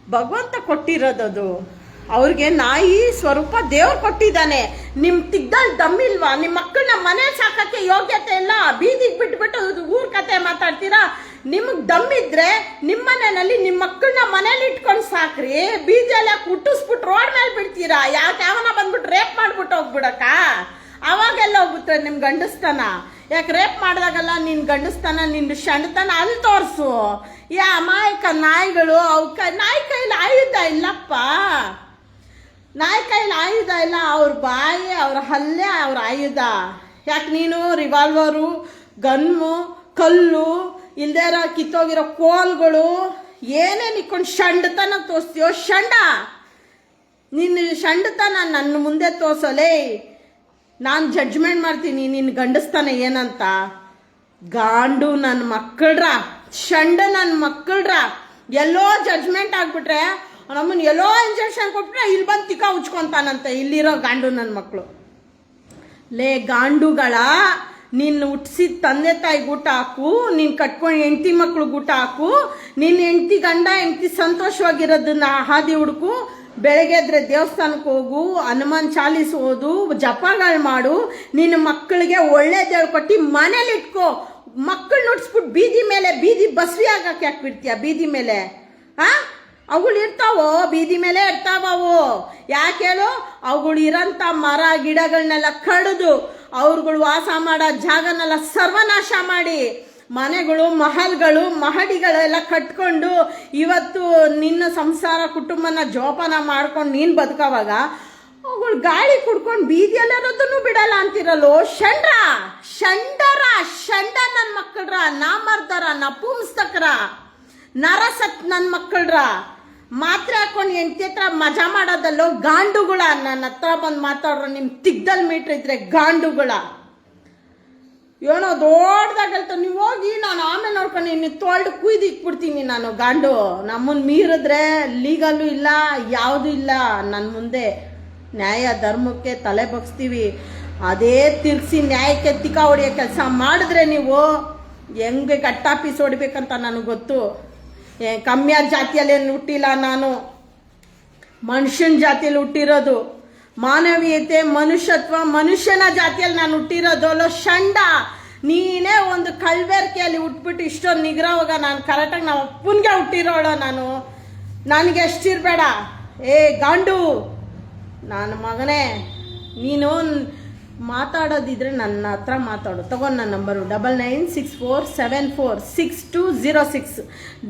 Speaker 1: ಭಗವಂತ ಕೊಟ್ಟಿರೋದದು. ಅವ್ರಿಗೆ ನಾಯಿ ಸ್ವರೂಪ ದೇವ್ರು ಕೊಟ್ಟಿದ್ದಾನೆ. ನಿಮ್ ತಿಗ್ದಲ್ಲಿ ದಮ್ಮಿಲ್ವಾ ನಿಮ್ಮ ಮಕ್ಕಳನ್ನ ಮನೆ ಸಾಕಕ್ಕೆ ಯೋಗ್ಯತೆ ಇಲ್ಲ? ಬೀದಿಗೆ ಬಿಟ್ಬಿಟ್ಟು ಊರ್ ಕತೆ ಮಾತಾಡ್ತೀರಾ? ನಿಮಗ್ ದಮ್ಮಿದ್ರೆ ನಿಮ್ಮ ಮನೆಯಲ್ಲಿ ನಿಮ್ಮ ಮಕ್ಕಳನ್ನ ಮನೇಲಿ ಇಟ್ಕೊಂಡು ಸಾಕ್ರಿ. ಬೀದಿಯಲ್ಲಿ ಎಲ್ಲ ಹುಟ್ಟಿಸ್ಬಿಟ್ಟು ರೋಡ್ ಮೇಲೆ ಬಿಡ್ತೀರಾ? ಯಾಕೆ ಯಾವನ ಬಂದ್ಬಿಟ್ಟು ರೇಪ್ ಮಾಡ್ಬಿಟ್ಟು ಹೋಗ್ಬಿಡಕ್ಕ? ಅವಾಗೆಲ್ಲ ಹೋಗುತ್ತೆ ನಿಮ್ ಗಂಡಸ್ತಾನ. ಯಾಕೆ ರೇಪ್ ಮಾಡಿದಾಗೆಲ್ಲ? ನಿನ್ನ ಗಂಡಸ್ತಾನ ನಿನ್ನ ಶಂಡತನ ಅಲ್ಲಿ ತೋರಿಸು. ಯಾ ಅಮಾಯಕ ನಾಯಿಗಳು ಅವಕ್ಕ ನಾಯಿ ಕೈಲಿ ಆಯುಧ ಇಲ್ಲಪ್ಪ. ನಾಯಿ ಕೈಲಿ ಆಯುಧ ಇಲ್ಲ, ಅವ್ರ ಬಾಯಿ, ಅವ್ರ ಹಲ್ಲೆ, ಅವ್ರ ಆಯುಧ. ಯಾಕೆ ನೀನು? ರಿವಾಲ್ವರು ಗನ್ನು ಕಲ್ಲು ಇಲ್ಲದೆ ಇರೋ ಕಿತ್ತೋಗಿರೋ ಕೋಲ್ಗಳು ಏನೇ ನಿಕ್ಕೊಂಡು ಶಂಡತನ ತೋರಿಸ್ತೀಯೋ ಶಂಡ ನಿನ್ನ ಶಂಡತನ ನನ್ನ ಮುಂದೆ ತೋರ್ಸಲೇ ನಾನು ಜಡ್ಜ್ಮೆಂಟ್ ಮಾಡ್ತೀನಿ ನಿನ್ನ ಗಂಡಸ್ತಾನೆ ಏನಂತ? ಗಾಂಡು ನನ್ನ ಮಕ್ಕಳ್ರ ಶಂಡ ನನ್ನ ಮಕ್ಕಳ್ರ, ಎಲ್ಲೋ ಜಡ್ಜ್ಮೆಂಟ್ ಆಗ್ಬಿಟ್ರೆ ನಮ್ಮನ್ನ ಎಲ್ಲೋ ಇಂಜೆಕ್ಷನ್ ಕೊಟ್ಬಿಟ್ರೆ ಇಲ್ಲಿ ಬಂದು ತಿಕ್ಕ ಉಚ್ಕೊಂತಾನಂತೆ ಇಲ್ಲಿರೋ ಗಾಂಡು ನನ್ನ ಮಕ್ಕಳು ಲೇ ಗಾಂಡುಗಳ ನಿನ್ನ ಹುಟ್ಟಿಸಿದ ತಂದೆ ತಾಯಿ ಊಟ ಹಾಕು ನಿನ್ನ ಕಟ್ಕೊಂಡು ಹೆಂಡತಿ ಮಕ್ಳಿಗೆ ಊಟ ಹಾಕು ನಿನ್ನ ಹೆಂಡತಿ ಗಂಡ, ಹೆಂಡತಿ ಸಂತೋಷವಾಗಿರೋದನ್ನ ಹಾದಿ ಹುಡುಕು ಬೆಳಗ್ಗೆ ಎದ್ರೆ ದೇವಸ್ಥಾನಕ್ಕೆ ಹೋಗು, ಹನುಮಾನ್ ಚಾಲೀಸ್ ಓದು, ಜಪಗಳು ಮಾಡು, ನಿನ್ನ ಮಕ್ಕಳಿಗೆ ಒಳ್ಳೇದು ಹೇಳ್ಕೊಟ್ಟು ಮನೇಲಿ ಇಟ್ಕೋ. ಮಕ್ಕಳು ನುಡ್ಸ್ಬಿಟ್ಟು ಬೀದಿ ಮೇಲೆ ಬೀದಿ ಬಸ್ವಿ ಆಗಕ್ಕೆ ಹಾಕ್ಬಿಡ್ತೀಯ ಬೀದಿ ಮೇಲೆ? ಆ? ಅವುಗಳು ಇರ್ತಾವೋ? ಬೀದಿ ಮೇಲೆ ಇರ್ತಾವೋ ಯಾಕೆ ಹೇಳು? ಅವುಗಳು ಇರೋಂಥ ಮರ ಗಿಡಗಳನ್ನೆಲ್ಲ ಕಡಿದು ಅವ್ರುಗಳು ವಾಸ ಮಾಡೋ ಜಾಗನೆಲ್ಲ ಸರ್ವನಾಶ ಮಾಡಿ. ಮನೆಗಳು, ಮಹಲ್ಗಳು, ಮಹಡಿಗಳೆಲ್ಲ ಕಟ್ಕೊಂಡು ಇವತ್ತು ನಿನ್ನ ಸಂಸಾರ ಕುಟುಂಬನ ಜೋಪಾನ ಮಾಡ್ಕೊಂಡು ನೀನು ಬದುಕೋವಾಗ ಅವುಗಳು ಗಾಳಿ ಕುಡ್ಕೊಂಡು ಬೀದಿಯಲ್ಲಿರೋದನ್ನು ಬಿಡಲ್ಲ ಅಂತಿರಲ್ಲೋ? ಷಂಡ್ರ ಷಂಡರ ಷಂಡ ನನ್ನ ಮಕ್ಕಳ್ರ, ನಾಮರ್ದರ ನಪುಂಸ್ತಕರ ನರಸತ್ ನನ್ನ ಮಕ್ಕಳ್ರ. ಮಾತ್ರೆ ಹಾಕೊಂಡು ಹೆಂಡತಿ ಹತ್ರ ಮಜಾ ಮಾಡೋದಲ್ಲೋ? ಗಾಂಡುಗಳ. ನನ್ನ ಹತ್ರ ಬಂದು ಮಾತಾಡ್ರ ನಿಮ್ಮ ತಿಗ್ದಲ್ಲಿ ಮೀಟ್ರ್ ಇದ್ರೆ ಗಾಂಡುಗಳ. ಏನೋ ದೊಡ್ಡದಾಗಲ್ತ. ನೀವು ಹೋಗಿ ನಾನು ಆಮೇಲೆ ನೋಡ್ಕೊಂಡು ನಿನ್ನ ತೊಳ್ದು ಕುಯ್ದು ಇಟ್ಬಿಡ್ತೀನಿ ನಾನು ಗಾಂಡು. ನಮ್ಮನ್ನು ಮೀರಿದ್ರೆ ಲೀಗಲ್ಲೂ ಇಲ್ಲ, ಯಾವುದೂ ಇಲ್ಲ. ನನ್ನ ಮುಂದೆ ನ್ಯಾಯ ಧರ್ಮಕ್ಕೆ ತಲೆ ಬಗ್ಸ್ತೀವಿ. ಅದೇ ತಿರ್ಗಿಸಿ ನ್ಯಾಯಕ್ಕೆ ತಿಕ್ಕ ಹೊಡಿಯೋ ಕೆಲಸ ಮಾಡಿದ್ರೆ ನೀವು ಹೆಂಗೆ ಗಟ್ಟಾಪೀಸ್ ಹೊಡಿಬೇಕಂತ ನನಗೆ ಗೊತ್ತು. ಕಮ್ಮಿಯಾದ ಜಾತಿಯಲ್ಲಿ ಏನು ಹುಟ್ಟಿಲ್ಲ ನಾನು. ಮನುಷ್ಯನ ಜಾತಿಯಲ್ಲಿ ಹುಟ್ಟಿರೋದು. ಮಾನವೀಯತೆ, ಮನುಷ್ಯತ್ವ, ಮನುಷ್ಯನ ಜಾತಿಯಲ್ಲಿ ನಾನು ಹುಟ್ಟಿರೋದು ಅಲ್ಲೋ ಷಂಡ ನೀನೇ ಒಂದು ಕಳ್ಬೇರ್ಕೆಯಲ್ಲಿ ಹುಟ್ಬಿಟ್ಟು ಇಷ್ಟೊಂದು ನಿಗ್ರಹವಾಗ ನಾನು ಕರೆಕ್ಟಾಗಿ ನಮ್ಮ ಅಪ್ಪನಿಗೆ ಹುಟ್ಟಿರೋಳು ನಾನು. ನನಗೆ ಎಷ್ಟಿರಬೇಡ. ಏ, ಗಾಂಡು ನನ್ನ ಮಗನೇ, ನೀನು ಮಾತಾಡೋದಿದ್ರೆ ನನ್ನ ಹತ್ರ ಮಾತಾಡು. ತಗೊಂಡು ನನ್ನ number. Double nine six four seven four six two zero six.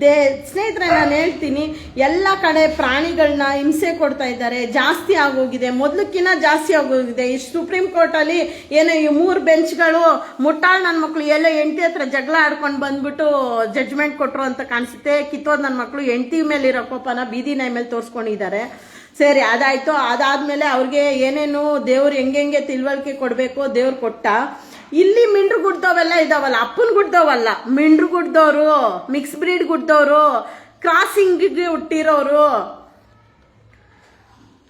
Speaker 1: They, ಸ್ನೇಹಿತರೆ, ನಾನು ಹೇಳ್ತೀನಿ, ಎಲ್ಲ ಕಡೆ ಪ್ರಾಣಿಗಳನ್ನ ಹಿಂಸೆ ಕೊಡ್ತಾ ಇದ್ದಾರೆ. ಜಾಸ್ತಿ ಆಗೋಗಿದೆ. ಮೊದಲಕ್ಕಿಂತ ಜಾಸ್ತಿ ಆಗೋಗಿದೆ. ಈ ಸುಪ್ರೀಂ ಕೋರ್ಟಲ್ಲಿ ಏನೋ ಈ ಮೂರು ಬೆಂಚ್ಗಳು, ಮುಟ್ಟಾಳು ನನ್ನ ಮಕ್ಕಳು ಎಲ್ಲ ಹೆಂಡತಿ ಹತ್ರ ಜಗಳ ಆಡ್ಕೊಂಡು ಬಂದ್ಬಿಟ್ಟು ಜಡ್ಜ್ಮೆಂಟ್ ಕೊಟ್ಟರು ಅಂತ ಕಾಣಿಸುತ್ತೆ. ಕಿತ್ತೋದು ನನ್ನ ಮಕ್ಕಳು ಹೆಂಡತಿ ಮೇಲೆ ಇರೋ ಕೋಪನ ಬೀದಿ ನಾಯಿ ಮೇಲೆ ತೋರಿಸ್ಕೊಂಡಿದ್ದಾರೆ. ಸರಿ, ಅದಾಯ್ತು. ಅದಾದ್ಮೇಲೆ ಅವ್ರಿಗೆ ಏನೇನು ದೇವ್ರು ಹೆಂಗೆಂಗೆ ತಿಳುವಳಿಕೆ ಕೊಡಬೇಕು, ದೇವ್ರು ಕೊಟ್ಟ. ಇಲ್ಲಿ ಮಿಂಡ್ರು ಗುಡ್ದವೆಲ್ಲ ಇದಾವಲ್ಲ, ಅಪ್ಪನ ಗುಡ್ದವಲ್ಲ. ಮಿಂಡ್ರು ಗುಡ್ದವ್ರು ಮಿಕ್ಸ್ ಬ್ರೀಡ್ ಗುಡ್ದವ್ರು ಕ್ರಾಸಿಂಗ್ಗೆ ಹುಟ್ಟಿರೋರು.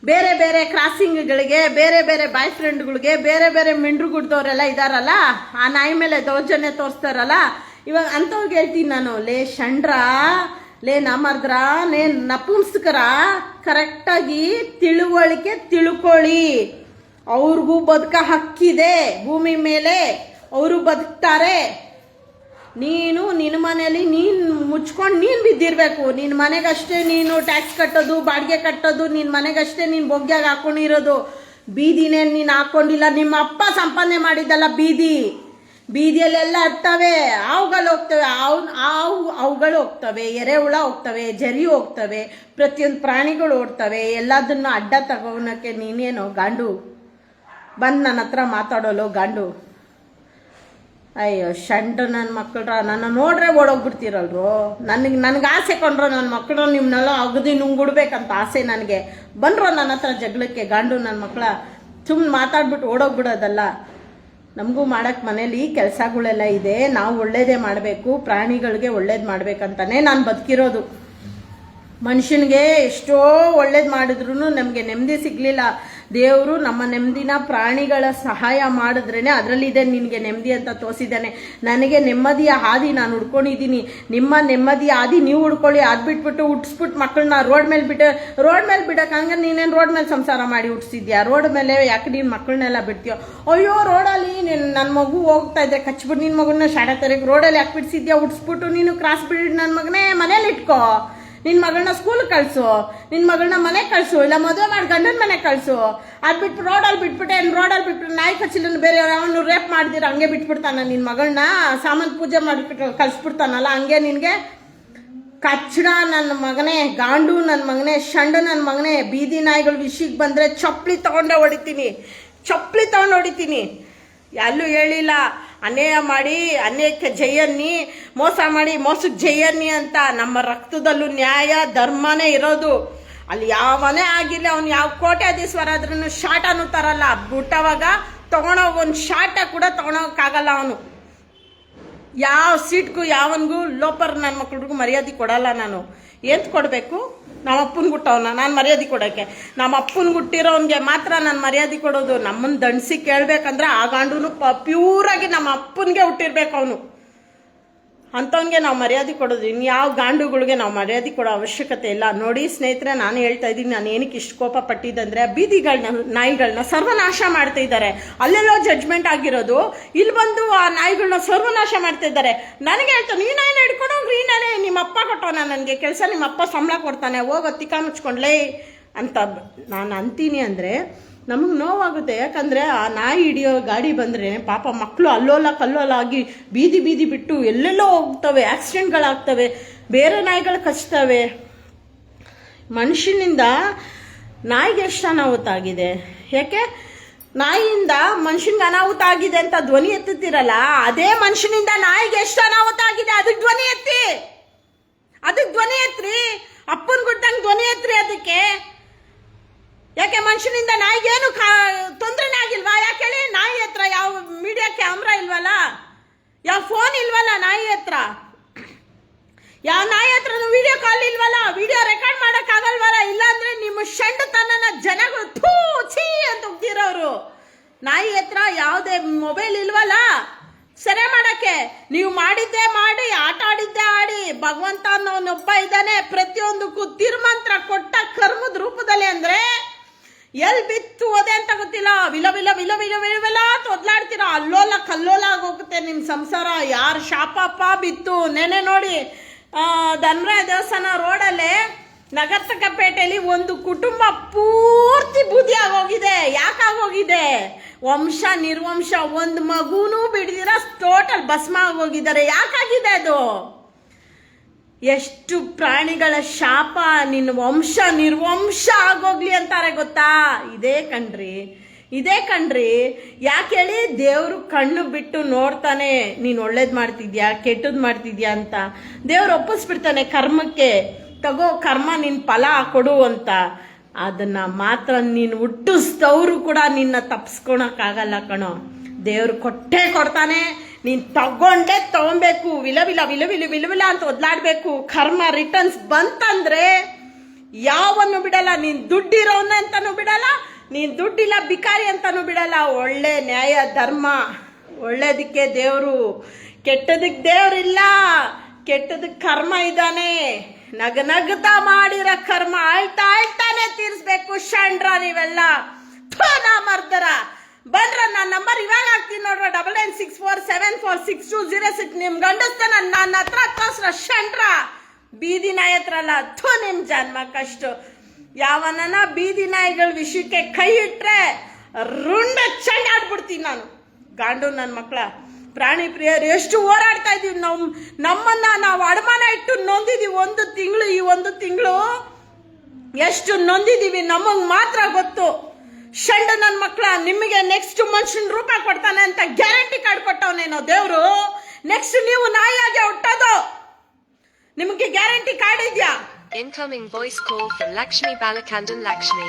Speaker 1: ಬೇರೆ ಬೇರೆ ಕ್ರಾಸಿಂಗ್ಗಳಿಗೆ, ಬೇರೆ ಬೇರೆ ಬಾಯ್ ಫ್ರೆಂಡ್ಗಳಿಗೆ, ಬೇರೆ ಬೇರೆ ಮಿಂಡ್ರು ಗುಡ್ದವ್ರೆಲ್ಲ ಇದಾರಲ್ಲ, ಆ ನಾಯಿ ಮೇಲೆ ದೌರ್ಜನ್ಯ ತೋರಿಸ್ತಾರಲ್ಲ. ಇವಾಗ ಅಂಥವ್ರಿಗೆ ಹೇಳ್ತೀನಿ ನಾನು, ಲೇ ಷಂಡ್ರ ಲೇ ನಾಮರ್ದ್ರ ನೇ ನಪುಂಸಕರ ಕರೆಕ್ಟಾಗಿ ತಿಳುವಳಿಕೆ ತಿಳ್ಕೊಳ್ಳಿ. ಅವ್ರಿಗೂ ಬದುಕ ಹಕ್ಕಿದೆ. ಭೂಮಿ ಮೇಲೆ ಅವರು ಬದುಕ್ತಾರೆ. ನೀನು ನಿನ್ನ ಮನೇಲಿ ನೀನು ಮುಚ್ಕೊಂಡು ನೀನು ಬಿದ್ದಿರಬೇಕು. ನಿನ್ನ ಮನೆಗಷ್ಟೇ ನೀನು ಟ್ಯಾಕ್ಸ್ ಕಟ್ಟೋದು, ಬಾಡಿಗೆ ಕಟ್ಟೋದು ನಿನ್ನ ಮನೆಗಷ್ಟೇ ನೀನು ಬೊಗ್ಗ್ಯಾಗ ಹಾಕೊಂಡಿರೋದು. ಬೀದಿನೇ ನೀನು ಹಾಕೊಂಡಿಲ್ಲ. ನಿಮ್ಮ ಅಪ್ಪ ಸಂಪಾದನೆ ಮಾಡಿದ್ದಲ್ಲ ಬೀದಿ. ಬೀದಿಯಲ್ಲೆಲ್ಲ ಹತ್ತವೆ. ಹಾವುಗಳು ಹೋಗ್ತವೆ. ಹಾವು ಹಾವು ಅವುಗಳು ಹೋಗ್ತವೆ. ಎರೆಹುಳ ಹೋಗ್ತವೆ. ಜರಿ ಹೋಗ್ತವೆ. ಪ್ರತಿಯೊಂದು ಪ್ರಾಣಿಗಳು ಓಡ್ತವೆ. ಎಲ್ಲದನ್ನು ಅಡ್ಡ ತಗೋನಕ್ಕೆ ನೀನೇನೋ ಗಾಂಡು? ಬಂದು ನನ್ನ ಹತ್ರ ಮಾತಾಡೋಲು ಗಾಂಡು. ಅಯ್ಯೋ ಶಂಡ್ರು ನನ್ನ ಮಕ್ಕಳ ನನ್ನ ನೋಡ್ರೆ ಓಡೋಗ್ಬಿಡ್ತೀರಲ್ರು? ನನಗೆ ನನಗೆ ಆಸೆ ಕೊಂಡ್ರು ನನ್ನ ಮಕ್ಕಳು ನಿಮ್ಮನ್ನೆಲ್ಲ ಅಗದಿ ನುಂಗುಡ್ಬೇಕಂತ ಆಸೆ ನನಗೆ. ಬಂದ್ರು ನನ್ನ ಹತ್ರ ಜಗಳಕ್ಕೆ ಗಾಂಡು ನನ್ನ ಮಕ್ಕಳ ಸುಮ್ಮನೆ ಮಾತಾಡ್ಬಿಟ್ಟು ಓಡೋಗ್ಬಿಡೋದಲ್ಲ. ನಮಗೂ ಮಾಡಕ್ಕೆ ಮನೇಲಿ ಕೆಲಸಗಳೆಲ್ಲ ಇದೆ. ನಾವು ಒಳ್ಳೇದೇ ಮಾಡಬೇಕು, ಪ್ರಾಣಿಗಳಿಗೆ ಒಳ್ಳೇದು ಮಾಡಬೇಕಂತಾನೆ ನಾನು ಬದುಕಿರೋದು. ಮನುಷ್ಯನಿಗೆ ಎಷ್ಟೋ ಒಳ್ಳೇದು ಮಾಡಿದ್ರು ನಮಗೆ ನೆಮ್ಮದಿ ಸಿಗಲಿಲ್ಲ. ದೇವರು ನಮ್ಮ ನೆಮ್ಮದಿನ ಪ್ರಾಣಿಗಳ ಸಹಾಯ ಮಾಡಿದ್ರೇನೆ ಅದರಲ್ಲಿದೆ ನಿನಗೆ ನೆಮ್ಮದಿ ಅಂತ ತೋರಿಸಿದ್ದಾನೆ. ನನಗೆ ನೆಮ್ಮದಿಯ ಹಾದಿ ನಾನು ಹುಡ್ಕೊಂಡಿದ್ದೀನಿ. ನಿಮ್ಮ ನೆಮ್ಮದಿಯ ಹಾದಿ ನೀವು ಹುಡ್ಕೊಳ್ಳಿ. ಅದು ಬಿಟ್ಬಿಟ್ಟು ಹುಟ್ಟಿಸ್ಬಿಟ್ಟು ಮಕ್ಕಳನ್ನ ರೋಡ್ ಮೇಲೆ ಬಿಟ್ಟು ರೋಡ್ ಮೇಲೆ ಬಿಡಕ್ಕೆ ಹಂಗೆ ನೀನೇನು ರೋಡ್ ಮೇಲೆ ಸಂಸಾರ ಮಾಡಿ ಹುಟ್ಟಿಸಿದ್ಯಾ ರೋಡ್ ಮೇಲೆ ಯಾಕೆ ನೀನು ಮಕ್ಕಳನ್ನೆಲ್ಲ ಬಿಡ್ತೀಯೋ? ಅಯ್ಯೋ, ರೋಡಲ್ಲಿ ನೀನು ನನ್ನ ಮಗು ಹೋಗ್ತಾ ಇದ್ದೆ. ಕಚ್ಬಿಟ್ಟು ನಿನ್ನ ಮಗನ ಶಾಡೆ ತರಕ್ಕೆ ರೋಡಲ್ಲಿ ಯಾಕೆ ಬಿಡಿಸಿದ್ಯಾ ಹುಟ್ಟಿಸ್ಬಿಟ್ಟು ನೀನು ಕ್ರಾಸ್ ಬಿಡಿ ನನ್ನ ಮಗನೇ ಮನೇಲಿ ಇಟ್ಕೋ. ನಿನ್ನ ಮಗಳನ್ನ ಸ್ಕೂಲ್ ಕಳಿಸು ನಿನ್ನ ಮಗಳನ್ನ ಮನೆಗೆ ಕಳಿಸು, ಇಲ್ಲ ಮದುವೆ ಮಾಡಿ ಗಂಡನ ಮನೆಗೆ ಕಳಿಸು. ಅದು ಬಿಟ್ಟು ರೋಡಲ್ಲಿ ಬಿಟ್ಬಿಟ್ಟೆ ರೋಡಲ್ಲಿ ಬಿಟ್ಬಿಟ್ಟು ನಾಯಿ ಕಚ್ಚಿಲ್ಲ ಬೇರೆ ಅವನು ರೇಪ್ ಮಾಡಿದಿರ, ಹಂಗೆ ಬಿಟ್ಬಿಡ್ತಾನ ನಿನ್ನ ಮಗಳನ್ನ ಸಾಮಂತ ಪೂಜೆ ಮಾಡಿಬಿಟ್ಟು, ಕಳಿಸ್ಬಿಡ್ತಾನಲ್ಲ, ಹಂಗೆ ನಿನಗೆ. ಕಚ್ಚಡ ನನ್ನ ಮಗನೇ, ಗಾಂಡು ನನ್ನ ಮಗನೇ ಶಂಡು ನನ್ನ ಮಗನೇ, ಬೀದಿ ನಾಯಿಗಳು ವಿಷಯಕ್ಕೆ ಬಂದರೆ ಚಪ್ಪಲಿ ತಗೊಂಡೆ ಹೊಡಿತೀನಿ ಚಪ್ಪಲಿ ತಗೊಂಡು ಹೊಡಿತೀನಿ. ಎಲ್ಲೂ ಹೇಳಿಲ್ಲ. ಅನ್ಯಾಯ ಮಾಡಿ, ಅನ್ಯಾಯಕ್ಕೆ ಜಯನ್ನಿ, ಮೋಸ ಮಾಡಿ, ಮೋಸಕ್ಕೆ ಜಯನ್ನಿ ಅಂತ ನಮ್ಮ ರಕ್ತದಲ್ಲೂ ನ್ಯಾಯ, ಧರ್ಮನೇ ಇರೋದು. ಅಲ್ಲಿ ಯಾವನೇ ಆಗಿರಲಿ, ಅವ್ನು ಯಾವ ಕೋಟ್ಯಾಧೀಶ್ವರ ಆದ್ರೂ ಶಾಟನು ತರಲ್ಲ ಬಿಟ್ಟವಾಗ ತಗೊಳೋ ಒಂದು ಶಾಟ ಕೂಡ ತಗೊಳಕ್ಕಾಗಲ್ಲ ಅವನು. ಯಾವ ಸೀಟ್ಗೂ, ಯಾವನಿಗೂ, ಲೋಪರ್ ನನ್ನ ಮಕ್ಳಿಗೂ ಮರ್ಯಾದೆ ಕೊಡಲ್ಲ ನಾನು. ಎಂತ ಕೊಡಬೇಕು? ನಮ್ಮ ಅಪ್ಪನ ಗುಟ್ಟವನ, ನಾನು ಮರ್ಯಾದೆ ಕೊಡೋಕ್ಕೆ. ನಮ್ಮ ಅಪ್ಪನ ಗುಟ್ಟಿರೋನ್ಗೆ ಮಾತ್ರ ನಾನು ಮರ್ಯಾದೆ ಕೊಡೋದು. ನಮ್ಮನ್ನು ದಂಡಿಸಿ ಕೇಳಬೇಕಂದ್ರೆ ಆ ಗಂಡುನು ಪ ಪ್ಯೂರಾಗಿ ನಮ್ಮ ಅಪ್ಪನಿಗೆ ಹುಟ್ಟಿರ್ಬೇಕು ಅವನು. ಅಂಥವ್ನಿಗೆ ನಾವು ಮರ್ಯಾದೆ ಕೊಡೋದು. ಇನ್ಯಾವ ಗಾಂಡುಗಳಿಗೆ ನಾವು ಮರ್ಯಾದೆ ಕೊಡೋ ಅವಶ್ಯಕತೆ ಇಲ್ಲ. ನೋಡಿ ಸ್ನೇಹಿತರೆ, ನಾನು ಹೇಳ್ತಾ ಇದ್ದೀನಿ, ನಾನು ಏನಕ್ಕೆ ಇಷ್ಟು ಕೋಪ ಪಟ್ಟಿದ್ದಂದರೆ ಬೀದಿಗಳನ್ನ ನಾಯಿಗಳನ್ನ ಸರ್ವನಾಶ ಮಾಡ್ತಾ ಇದ್ದಾರೆ. ಅಲ್ಲೆಲ್ಲೋ ಜಡ್ಜ್ಮೆಂಟ್ ಆಗಿರೋದು. ಇಲ್ಲಿ ಬಂದು ಆ ನಾಯಿಗಳನ್ನ ಸರ್ವನಾಶ ಮಾಡ್ತಾ ಇದ್ದಾರೆ. ನನಗೆ ಹೇಳ್ತಾನೆ, ಈ ನಾಯಿನ ಹಿಡ್ಕೊಂಡೋಗ್ರಿ ಈ ನಾನೇ ನಿಮ್ಮ ಅಪ್ಪ ಕೊಟ್ಟವನ ನನಗೆ. ಕೆಲಸ ನಿಮ್ಮ ಅಪ್ಪ ಸಂಬಳ ಕೊಡ್ತಾನೆ. ಹೋಗೋ ತಿಕ್ಕ ಮುಚ್ಕೊಂಡ್ಲೇ ಅಂತ ನಾನು ಅಂತೀನಿ ಅಂದರೆ ನಮಗೆ ನೋವಾಗುತ್ತೆ. ಯಾಕಂದರೆ ಆ ನಾಯಿ ಹಿಡಿಯೋ ಗಾಡಿ ಬಂದರೆ ಪಾಪ ಮಕ್ಕಳು ಅಲ್ಲೋಲ ಕಲ್ಲೋಲ ಆಗಿ ಬೀದಿ ಬೀದಿ ಬಿಟ್ಟು ಎಲ್ಲೆಲ್ಲೋ ಹೋಗ್ತವೆ, ಆಕ್ಸಿಡೆಂಟ್ಗಳಾಗ್ತವೆ, ಬೇರೆ ನಾಯಿಗಳು ಕಚ್ತವೆ. ಮನುಷ್ಯನಿಂದ ನಾಯಿಗೆ ಎಷ್ಟು ಅನಾಹುತ ಆಗಿದೆ? ಯಾಕೆ? ನಾಯಿಯಿಂದ ಮನುಷ್ಯನ್ಗೆ ಅನಾಹುತ ಆಗಿದೆ ಅಂತ ಧ್ವನಿ ಎತ್ತುತ್ತಿರಲ್ಲ, ಅದೇ ಮನುಷ್ಯನಿಂದ ನಾಯಿಗೆ ಎಷ್ಟು ಅನಾಹುತ ಆಗಿದೆ? ಅದಕ್ಕೆ ಧ್ವನಿ ಎತ್ತಿ! ಅದಕ್ಕೆ ಧ್ವನಿ ಎತ್ರಿ ಅಪ್ಪನ ಗುಟ್ಟಂಗೆ ಧ್ವನಿ ಎತ್ರಿ ಅದಕ್ಕೆ ಯಾಕೆ ಮನುಷ್ಯನಿಂದ ನಾಯಿಗೇನು ಕಾ ತೊಂದರೆನೇ ಆಗಿಲ್ವಾ ಯಾಕೆ ಹೇಳಿ ನಾಯಿ ಹತ್ರ ಯಾವ ಮೀಡಿಯಾ ಕ್ಯಾಮ್ರಾ ಇಲ್ವಲ್ಲ? ಯಾವ ಫೋನ್ ಇಲ್ವಲ್ಲ ನಾಯಿ ಹತ್ರ? ಯಾವ ನಾಯಿ ಹತ್ರನೂ ವಿಡಿಯೋ ಕಾಲ್ ಇಲ್ವಲ್ಲ? ವಿಡಿಯೋ ರೆಕಾರ್ಡ್ ಮಾಡೋಕ್ಕಾಗಲ್ವಲ್ಲ? ಇಲ್ಲಾಂದ್ರೆ ನಿಮ್ಮ ಶಂಡತನನ ಜನಗಳು ಥೂ, ಛೀ ಅಂತ ಉಗ್ದಿರೋರು. ನಾಯಿ ಹತ್ರ ಯಾವುದೇ ಮೊಬೈಲ್ ಇಲ್ವಲ್ಲ? ಸರಿ ಮಾಡಕ್ಕೆ. ನೀವು ಮಾಡಿದ್ದೆ ಮಾಡಿ, ಆಟ ಆಡಿದ್ದೆ ಆಡಿ, ಭಗವಂತ ಅನ್ನೋನೊಬ್ಬ ಇದ್ದಾನೆ. ಪ್ರತಿಯೊಂದಕ್ಕೂ ತಿರುಮಂತ್ರ ಕೊಟ್ಟ ಕರ್ಮದ ರೂಪದಲ್ಲಿ ಅಂದ್ರೆ ಎಲ್ ಬಿತ್ತು ಅದೇ ಅಂತ ಗೊತ್ತಿಲ್ಲ. ವಿಲ ವಿಲ ವಿಲ ವಿಲ ವಿಲ ವಿಲ ಅಲ್ಲೋಲ, ಕಲ್ಲೋಲ ಆಗೋಗುತ್ತೆ ನಿಮ್ಮ ಸಂಸಾರ. ಯಾರು ಶಾಪಪ್ಪ ಬಿತ್ತು? ನೆನೆ ನೋಡಿ ಧನ್ರಾಯ ದೇವಸ್ಥಾನ ರೋಡಲ್ಲೇ ನಗರ್ತಕಪೇಟೆಯಲ್ಲಿ ಒಂದು ಕುಟುಂಬ ಪೂರ್ತಿ ಬೂದಿ ಆಗೋಗಿದೆ? ಯಾಕಾಗೋಗಿದೆ ವಂಶ, ನಿರ್ವಂಶ, ಒಂದು ಮಗುನೂ ಬಿಡ್ದಿರ ಟೋಟಲ್ ಭಸ್ಮ ಆಗೋಗಿದ್ದಾರೆ. ಯಾಕಾಗಿದೆ ಅದು? ಎಷ್ಟು ಪ್ರಾಣಿಗಳ ಶಾಪ, ನಿನ್ನ ವಂಶ, ನಿರ್ವಂಶ ಆಗೋಗ್ಲಿ ಅಂತಾರೆ ಗೊತ್ತಾ? ಇದೇ ಕಣ್ರಿ ಇದೇ ಕಣ್ರಿ. ಯಾಕೆ ಹೇಳಿ? ದೇವ್ರು ಕಣ್ಣು ಬಿಟ್ಟು ನೋಡ್ತಾನೆ, ನೀನು ಒಳ್ಳೇದು ಮಾಡ್ತಿದ್ಯಾ, ಕೆಟ್ಟದ್ ಮಾಡ್ತಿದ್ಯಾ ಅಂತ. ದೇವ್ರು ಒಪ್ಪಿಸ್ಬಿಡ್ತಾನೆ ಕರ್ಮಕ್ಕೆ. ತಗೋ, ಕರ್ಮ ನಿನ್ ಫಲ ಕೊಡು ಅಂತ. ಅದನ್ನ ಮಾತ್ರ ನೀನು ಹುಟ್ಟಿಸ್ದವ್ರು ಕೂಡ ನಿನ್ನ ತಪ್ಸ್ಕೊಳಕ್ಕಾಗಲ್ಲ ಕಣೋ. ದೇವ್ರು ಕೊಟ್ಟೆ ಕೊಡ್ತಾನೆ ನೀನ್ ತಗೊಂಡೇ ತಗೊಬೇಕು. ವಿಲ ವಿಲ ವಿಲ ಅಂತ ಒದ್ಲಾಡ್ಬೇಕು. ಕರ್ಮ ರಿಟರ್ನ್ಸ್ ಬಂತಂದ್ರೆ ಯಾವನ್ನು ಬಿಡಲ್ಲ. ನೀನ್ ದುಡ್ಡಿರೋನ ಅಂತಾನು ಬಿಡಲ್ಲ. ನೀನ್ ದುಡ್ಡಿಲ್ಲ ಬಿಕಾರಿ ಅಂತಾನು ಬಿಡಲ್ಲ. ಒಳ್ಳೆ ನ್ಯಾಯ, ಧರ್ಮ, ಒಳ್ಳೇದಕ್ಕೆ ದೇವ್ರು. ಕೆಟ್ಟದಕ್ಕೆ ದೇವ್ರಿಲ್ಲ. ಕೆಟ್ಟದಕ್ಕೆ ಕರ್ಮ ಇದ್ದಾನೆ. ನಗ ನಗ್ತಾ ಮಾಡಿರೋ ಕರ್ಮ ಆಳ್ತಾ ಆಳ್ತಾನೆ ತೀರಿಸ್ಬೇಕು. ಶಂಡ್ರ ನೀವೆಲ್ಲ. ಮರ್ದರ. ಬಂದ್ರ ನನ್ನ ನಂಬರ್ ಇವಾಗ ಹಾಕ್ತೀನಿ ನೋಡ್ರ double nine six four seven four six two zero six ನಿಮ್ ಗಂಡಸ್ತನ ನನ್ನ ಹತ್ರ ತೋರ್ಸ್ರ ಶಂಡ್ರ. ಬೀದಿ ನಾಯಿ ಹತ್ರ ಅಲ್ಲ ಅಥವಾ ನಿಮ್ ಜನ್ಮ ಕಷ್ಟ. ಯಾವನನ ಬೀದಿ ನಾಯಿಗಳ ವಿಷಯಕ್ಕೆ ಕೈ ಇಟ್ರೆ ರುಂಡ ಚಂಡಾಡ್ಬಿಡ್ತೀನಿ ನಾನು. ಗಾಂಡು ನನ್ನ ಮಕ್ಕಳ ಪ್ರಾಣಿ ಪ್ರಿಯರು, ಎಷ್ಟು ಹೋರಾಡ್ತಾ ಇದೀವಿ ನಮ್, ನಮ್ಮನ್ನ ನಾವು ಅಡಮಾನ ಇಟ್ಟು ನೊಂದಿದೀವಿ ಒಂದು ತಿಂಗಳು, ಈ ಒಂದು ತಿಂಗಳು. ಎಷ್ಟು ನೊಂದಿದೀವಿ ನಮಗ್ ಮಾತ್ರ ಗೊತ್ತು. ಶಂಡ ನನ್ನ ಮಕ್ಕಳ ನಿಮಗೆ ನೆಕ್ಸ್ಟ್ ಮನುಷ್ಯನ ರೂಪ ಕೊಡ್ತಾನೆ ಅಂತ ಗ್ಯಾರಂಟಿ ಕಾರ್ಡ್ ಕೊಟ್ಟವನೇನೋ ದೇವರು? ನೆಕ್ಸ್ಟ್ ನೀವು ನಾಯಿಯಾಗೆ ಹುಟ್ಟೋದು. ನಿಮಗೆ ಗ್ಯಾರಂಟಿ ಕಾರ್ಡ್ ಇದೆಯಾ?
Speaker 2: Incoming voice call Lakshmi Balakandan Lakshmi.